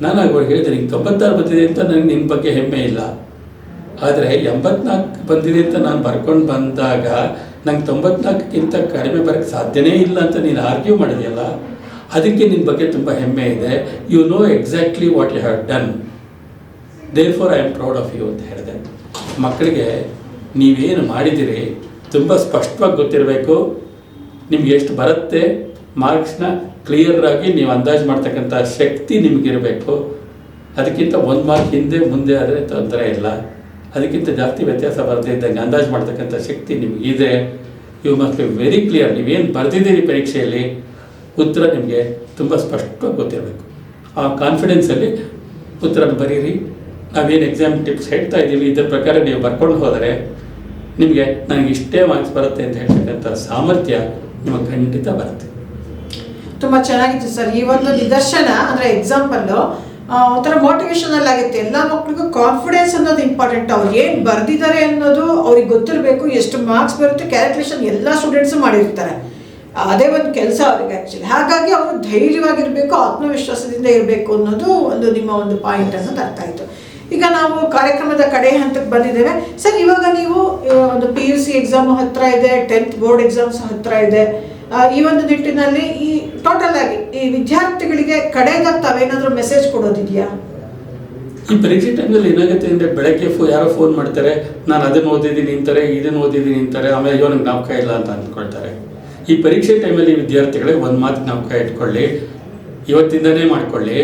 ನಾನು ಅವ್ರಿಗೆ ಹೇಳಿದೆ, ನಿಂಗೆ ತೊಂಬತ್ತಾರು ಬಂದಿದೆ ಅಂತ ನನಗೆ ನಿನ್ನ ಬಗ್ಗೆ ಹೆಮ್ಮೆ ಇಲ್ಲ. ಆದರೆ ಎಂಬತ್ನಾಲ್ಕು ಬಂದಿದೆ ಅಂತ ನಾನು ಬರ್ಕೊಂಡು ಬಂದಾಗ ನಂಗೆ ತೊಂಬತ್ನಾಲ್ಕಕ್ಕಿಂತ ಕಡಿಮೆ ಬರೋಕ್ಕೆ ಸಾಧ್ಯನೇ ಇಲ್ಲ ಅಂತ ನೀನು ಆರ್ಗ್ಯೂ ಮಾಡಿದೆಯಲ್ಲ? ಅದಕ್ಕೆ ನಿನ್ನ ಬಗ್ಗೆ ತುಂಬ ಹೆಮ್ಮೆ ಇದೆ. You know exactly what you have done therefore I am proud of you ಅಂತ ಹೇಳಿದೆ. ಮಕ್ಕಳಿಗೆ ನೀವೇನು ಮಾಡಿದ್ದೀರಿ ತುಂಬ ಸ್ಪಷ್ಟವಾಗಿ ಗೊತ್ತಿರಬೇಕು. ನಿಮ್ಗೆ ಎಷ್ಟು ಬರುತ್ತೆ? ಮಾರ್ಕ್ಸ್ನ ಕ್ಲಿಯರಾಗಿ ನೀವು ಅಂದಾಜು ಮಾಡ್ತಕ್ಕಂಥ ಶಕ್ತಿ ನಿಮಗಿರಬೇಕು. ಅದಕ್ಕಿಂತ ಒಂದು ಮಾರ್ಕ್ ಹಿಂದೆ, ಮುಂದೆ ಆದರೆ ತೊಂದರೆ ಇಲ್ಲ. ಅದಕ್ಕಿಂತ ಜಾಸ್ತಿ ವ್ಯತ್ಯಾಸ ಬರದೇ ಇದ್ದಂಗೆ ಅಂದಾಜು ಮಾಡ್ತಕ್ಕಂಥ ಶಕ್ತಿ ನಿಮಗಿದೆ you must be very clear ನೀವೇನು ಬರೆದಿದ್ದೀರಿ ಪರೀಕ್ಷೆಯಲ್ಲಿ? ಉತ್ತರ ನಿಮಗೆ ತುಂಬ ಸ್ಪಷ್ಟವಾಗಿ ಗೊತ್ತಿರಬೇಕು. ಆ ಕಾನ್ಫಿಡೆನ್ಸಲ್ಲಿ ಉತ್ತರ ಬರೀರಿ. ನಾವೇನು ಎಕ್ಸಾಮ್ ಟಿಪ್ಸ್ ಹೇಳ್ತಾ ಇದ್ದೀವಿ, ಇದ್ರ ಪ್ರಕಾರ ನೀವು ಬರ್ಕೊಂಡು ಹೋದರೆ ನಿಮಗೆ ನನಗೆ ಇಷ್ಟೇ ಮಾರ್ಕ್ಸ್ ಬರುತ್ತೆ ಅಂತ ಹೇಳ್ತಕ್ಕಂಥ ಸಾಮರ್ಥ್ಯ ನಿಮಗೆ ಖಂಡಿತ ಬರುತ್ತೆ. ತುಂಬ ಚೆನ್ನಾಗಿತ್ತು ಸರ್. ಈ ಒಂದು ನಿದರ್ಶನ ಅಂದರೆ ಎಕ್ಸಾಂಪಲ್ ಒಂಥರ ಮೋಟಿವೇಶನಲ್ ಆಗುತ್ತೆ. ಎಲ್ಲ ಮಕ್ಕಳಿಗೂ ಕಾನ್ಫಿಡೆನ್ಸ್ ಅನ್ನೋದು ಇಂಪಾರ್ಟೆಂಟ್ ಅವ್ರು ಏನು ಬರೆದಿದ್ದಾರೆ ಅನ್ನೋದು ಅವ್ರಿಗೆ ಗೊತ್ತಿರಬೇಕು. ಎಷ್ಟು ಮಾರ್ಕ್ಸ್ ಬರುತ್ತೆ ಕ್ಯಾಲ್ಕುಲೇಷನ್ ಎಲ್ಲ ಸ್ಟೂಡೆಂಟ್ಸು ಮಾಡಿರ್ತಾರೆ. ಅದೇ ಒಂದು ಕೆಲಸ ಅವ್ರಿಗೆ ಆ್ಯಕ್ಚುಲಿ ಹಾಗಾಗಿ ಅವರು ಧೈರ್ಯವಾಗಿರಬೇಕು, ಆತ್ಮವಿಶ್ವಾಸದಿಂದ ಇರಬೇಕು ಅನ್ನೋದು ಒಂದು ನಿಮ್ಮ ಒಂದು ಪಾಯಿಂಟ್ ಅನ್ನೋದು ಅರ್ಥ ಆಯಿತು ಈಗ ನಾವು ಕಾರ್ಯಕ್ರಮದ ಕಡೆ ಹಂತಕ್ಕೆ ಬಂದಿದ್ದೇವೆ. ಸರ್, ಇವಾಗ ನೀವು ಒಂದು ಪಿ ಯು ಸಿ ಎಕ್ಸಾಮ್ ಹತ್ತಿರ ಇದೆ ಟೆಂತ್ ಬೋರ್ಡ್ ಎಕ್ಸಾಮ್ಸ್ ಹತ್ತಿರ ಇದೆ. ಈ ಒಂದು ನಿಟ್ಟಿನಲ್ಲಿ ಈ ಟೋಟಲ್ ಆಗಿ ಈ ವಿದ್ಯಾರ್ಥಿಗಳಿಗೆ ಕಡೆದಾಗ ತಾವೇನಾದರೂ ಮೆಸೇಜ್ ಕೊಡೋದಿದೆಯಾ? ಈ ಪರೀಕ್ಷೆ ಟೈಮಲ್ಲಿ ಏನಾಗುತ್ತೆ ಅಂದರೆ ಬೆಳಗ್ಗೆ ಫೋ ಯಾರೋ ಫೋನ್ ಮಾಡ್ತಾರೆ, ನಾನು ಅದನ್ನು ಓದಿದ್ದೀನಿ ಅಂತಾರೆ, ಇದನ್ನು ಓದಿದ್ದೀನಿ ಅಂತಾರೆ, ಆಮೇಲೆ ಅಯ್ಯೋ, ನಂಗೆ ಜ್ಞಾಪಕ ಇಲ್ಲ ಅಂತ ಅಂದ್ಕೊಳ್ತಾರೆ. ಈ ಪರೀಕ್ಷೆ ಟೈಮಲ್ಲಿ ವಿದ್ಯಾರ್ಥಿಗಳಿಗೆ ಒಂದು ಮಾತು ಜ್ಞಾಪಕ ಇಟ್ಕೊಳ್ಳಿ, ಇವತ್ತಿಂದನೇ ಮಾಡ್ಕೊಳ್ಳಿ,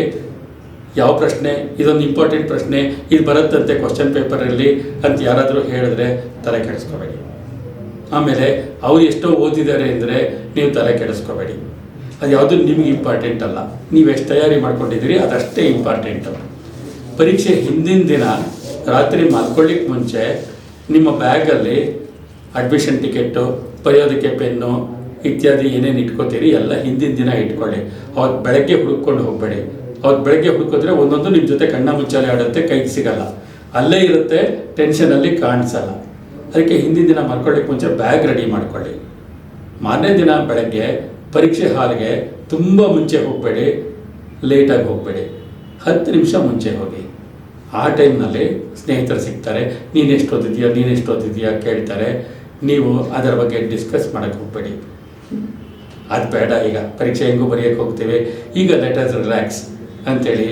ಯಾವ ಪ್ರಶ್ನೆ, ಇದೊಂದು ಇಂಪಾರ್ಟೆಂಟ್ ಪ್ರಶ್ನೆ, ಇದು ಬರುತ್ತಂತೆ ಕ್ವಶನ್ ಪೇಪರಲ್ಲಿ ಅಂತ ಯಾರಾದರೂ ಹೇಳಿದ್ರೆ ತಲೆ ಕೆಡಿಸ್ಕೋಬೇಡಿ. ಆಮೇಲೆ ಅವ್ರು ಎಷ್ಟೋ ಓದಿದ್ದಾರೆ ಅಂದರೆ ನೀವು ತಲೆ ಕೆಡಿಸ್ಕೋಬೇಡಿ. ಅದು ಯಾವುದು ನಿಮಗೆ ಇಂಪಾರ್ಟೆಂಟ್ ಅಲ್ಲ. ನೀವು ಎಷ್ಟು ತಯಾರಿ ಮಾಡ್ಕೊಂಡಿದ್ದೀರಿ, ಅದಷ್ಟೇ ಇಂಪಾರ್ಟೆಂಟು ಪರೀಕ್ಷೆ ಹಿಂದಿನ ದಿನ, ರಾತ್ರಿ ಮಲ್ಕೊಳ್ಳಿಕ್ಕೆ ಮುಂಚೆ ನಿಮ್ಮ ಬ್ಯಾಗಲ್ಲಿ ಅಡ್ಮಿಷನ್ ಟಿಕೆಟ್ಟು ಬರೆಯೋದಕ್ಕೆ ಪೆನ್ನು ಇತ್ಯಾದಿ ಏನೇನು ಇಟ್ಕೋತೀರಿ, ಎಲ್ಲ ಹಿಂದಿನ ದಿನ ಇಟ್ಕೊಳ್ಳಿ. ಅವತ್ತು ಬೆಳಗ್ಗೆ ಹುಡುಕೊಂಡು ಹೋಗಬೇಡಿ. ಅವತ್ತು ಬೆಳಗ್ಗೆ ಹುಡುಕಿದ್ರೆ ಒಂದೊಂದು ನಿಮ್ಮ ಜೊತೆ ಕಣ್ಣ ಮುಚ್ಚಾಲೆ ಆಡುತ್ತೆ ಕೈಗೆ ಸಿಗಲ್ಲ. ಅಲ್ಲೇ ಇರುತ್ತೆ ಟೆನ್ಷನಲ್ಲಿ ಕಾಣಿಸಲ್ಲ. ಅದಕ್ಕೆ ಹಿಂದಿನ ದಿನ ಮಲ್ಕೊಳ್ಳಿಕ್ಕೆ ಮುಂಚೆ ಬ್ಯಾಗ್ ರೆಡಿ ಮಾಡ್ಕೊಳ್ಳಿ. ಮಾರನೇ ದಿನ ಬೆಳಗ್ಗೆ ಪರೀಕ್ಷೆ ಹಾಲ್ಗೆ ತುಂಬ ಮುಂಚೆ ಹೋಗಬೇಡಿ ಲೇಟಾಗಿ ಹೋಗಬೇಡಿ. ಹತ್ತು ನಿಮಿಷ ಮುಂಚೆ ಹೋಗಿ. ಆ ಟೈಮ್ನಲ್ಲಿ ಸ್ನೇಹಿತರು ಸಿಗ್ತಾರೆ, ನೀನು ಎಷ್ಟು ಓದಿದ್ಯಾ, ನೀನು ಎಷ್ಟು ಓದಿದ್ಯಾ? ಕೇಳ್ತಾರೆ. ನೀವು ಅದರ ಬಗ್ಗೆ ಡಿಸ್ಕಸ್ ಮಾಡೋಕ್ಕೆ ಹೋಗಬೇಡಿ. ಅದು ಬೇಡ ಈಗ, ಪರೀಕ್ಷೆ ಹೆಂಗೂ ಬರೆಯೋಕ್ಕೆ ಹೋಗ್ತೀವಿ. ಈಗ ಲೆಟರ್ಸ್ ರಿಲ್ಯಾಕ್ಸ್ ಅಂಥೇಳಿ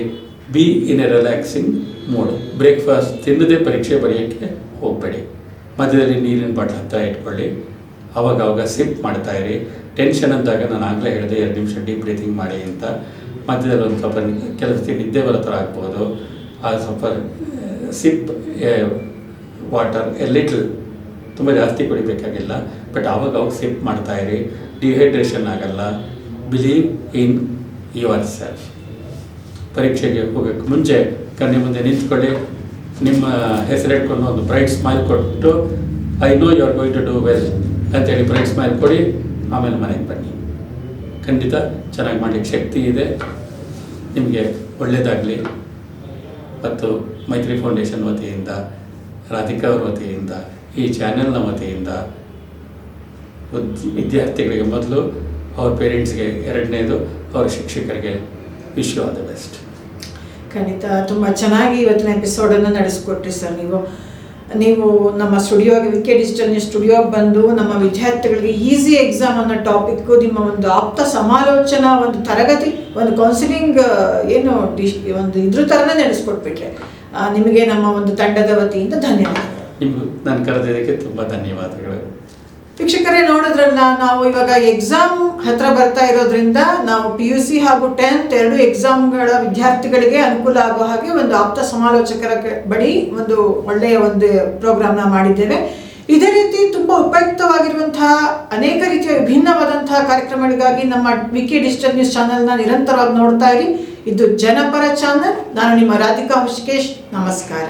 be in a relaxing mood breakfast ತಿನ್ನದೇ ಪರೀಕ್ಷೆ ಬರೆಯೋಕ್ಕೆ ಹೋಗಬೇಡಿ. ಮಧ್ಯದಲ್ಲಿ ನೀರಿನ ಬಾಟ್ಲ್ ಹತ್ರ ಇಟ್ಕೊಳ್ಳಿ. ಅವಾಗ ಅವಾಗ ಸಿಪ್ ಇರಿ. ಟೆನ್ಷನ್ ಅಂದಾಗ ನಾನು ಆಗಲೇ ಹೇಳಿದೆ, ಎರಡು ನಿಮಿಷ ಡೀಪ್ ಬ್ರೀತಿಂಗ್ ಮಾಡಿ ಅಂತ. ಮಧ್ಯದಲ್ಲಿ ಒಂದು ಸ್ವಲ್ಪ ಕೆಲಸ ನಿದ್ದೆ ಬರೋ ಥರ ಆಗ್ಬೋದು. ಆ ಸ್ವಲ್ಪ ಸಿಪ್ ವಾಟರ್, ಎ ಲಿಟ್ಲ್ ತುಂಬ ಜಾಸ್ತಿ ಕುಡಿಬೇಕಾಗಿಲ್ಲ. ಬಟ್ ಆವಾಗ ಅವಾಗ ಸಿಪ್ ಇರಿ. ಡಿಹೈಡ್ರೇಷನ್ ಆಗಲ್ಲ. ಬಿಲೀವ್ ಇನ್ ಯುವರ್ ಸೆಲ್ಫ್ ಪರೀಕ್ಷೆಗೆ ಹೋಗೋಕ್ಕೆ ಮುಂಚೆ ಕಣ್ಣಿ ಮುಂದೆ ನಿಂತ್ಕೊಳ್ಳಿ. ನಿಮ್ಮ ಹೆಸರಿಟ್ಕೊಂಡು ಒಂದು ಬ್ರೈಟ್ ಸ್ಮೈಲ್ ಕೊಟ್ಟು I know you are going to do well ಅಂತೇಳಿ ಬ್ರೈಟ್ ಸ್ಮೈಲ್ ಕೊಡಿ, ಆಮೇಲೆ ಮನೆಗೆ ಬನ್ನಿ. ಖಂಡಿತ ಚೆನ್ನಾಗಿ ಮಾಡಲಿಕ್ಕೆ ಶಕ್ತಿ ಇದೆ. ನಿಮಗೆ ಒಳ್ಳೆಯದಾಗಲಿ ಮತ್ತು ಮೈತ್ರಿ ಫೌಂಡೇಶನ್ ವತಿಯಿಂದ, ರಾಧಿಕಾ ಅವ್ರ ವತಿಯಿಂದ, ಈ ಚಾನೆಲ್ನ ವತಿಯಿಂದ ವಿದ್ಯಾರ್ಥಿಗಳಿಗೆ ಮೊದಲು ಅವ್ರ ಪೇರೆಂಟ್ಸ್ಗೆ ಎರಡನೇದು ಅವ್ರ ಶಿಕ್ಷಕರಿಗೆ ವಿಶ್ ಆಲ್ ದ ಬೆಸ್ಟ್ ಖಂಡಿತ. ತುಂಬ ಚೆನ್ನಾಗಿ ಇವತ್ತಿನ ಎಪಿಸೋಡನ್ನು ನಡೆಸಿಕೊಟ್ರಿ ಸರ್ ನೀವು. ನೀವು ನಮ್ಮ ಸ್ಟುಡಿಯೋಗೆ ವಿಕೆ ಡಿಜಿಟಲ್ ಸ್ಟುಡಿಯೋಗೆ ಬಂದು ನಮ್ಮ ವಿದ್ಯಾರ್ಥಿಗಳಿಗೆ ಈಸಿ ಎಕ್ಸಾಮ್ ಅನ್ನೋ ಟಾಪಿಕ್ಕು ನಿಮ್ಮ ಒಂದು ಆಪ್ತ ಸಮಾಲೋಚನಾ ಒಂದು ತರಗತಿ, ಒಂದು ಕೌನ್ಸಿಲಿಂಗ್ ಏನು ಡಿಶ್ ಒಂದು ಇದ್ರ ಥರನೇ ನಡೆಸ್ಕೊಟ್ಬಿಟ್ರೆ. ನಿಮಗೆ ನಮ್ಮ ಒಂದು ತಂಡದ ವತಿಯಿಂದ ಧನ್ಯವಾದ ನಾನು ಕರೆದಿದ್ದಕ್ಕೆ ತುಂಬ ಧನ್ಯವಾದಗಳು. ವೀಕ್ಷಕರೇ, ನೋಡಿದ್ರಲ್ಲ, ನಾವು ಇವಾಗ ಎಕ್ಸಾಮ್ ಹತ್ರ ಬರ್ತಾ ಇರೋದ್ರಿಂದ ನಾವು ಪಿ ಯು ಸಿ ಹಾಗೂ ಟೆಂತ್ ಎರಡು ಎಕ್ಸಾಮ್ಗಳ ವಿದ್ಯಾರ್ಥಿಗಳಿಗೆ ಅನುಕೂಲ ಆಗೋ ಹಾಗೆ ಒಂದು ಆಪ್ತ ಸಮಾಲೋಚಕರ ಬಳಿ ಒಂದು ಒಳ್ಳೆಯ ಒಂದು ಪ್ರೋಗ್ರಾಮ್ನ ಮಾಡಿದ್ದೇವೆ. ಇದೇ ರೀತಿ ತುಂಬ ಉಪಯುಕ್ತವಾಗಿರುವಂತಹ ಅನೇಕ ರೀತಿಯ ವಿಭಿನ್ನವಾದಂತಹ ಕಾರ್ಯಕ್ರಮಗಳಿಗಾಗಿ ನಮ್ಮ ವಿಕಿ ಡಿಜಿಟಲ್ ನ್ಯೂಸ್ ಚಾನೆಲ್ನ ನಿರಂತರವಾಗಿ ನೋಡ್ತಾ ಇರಿ. ಇದು ಜನಪರ ಚಾನೆಲ್ ನಾನು ನಿಮ್ಮ ರಾಧಿಕಾ ಹೃಷಿಕೇಶ್ ನಮಸ್ಕಾರ.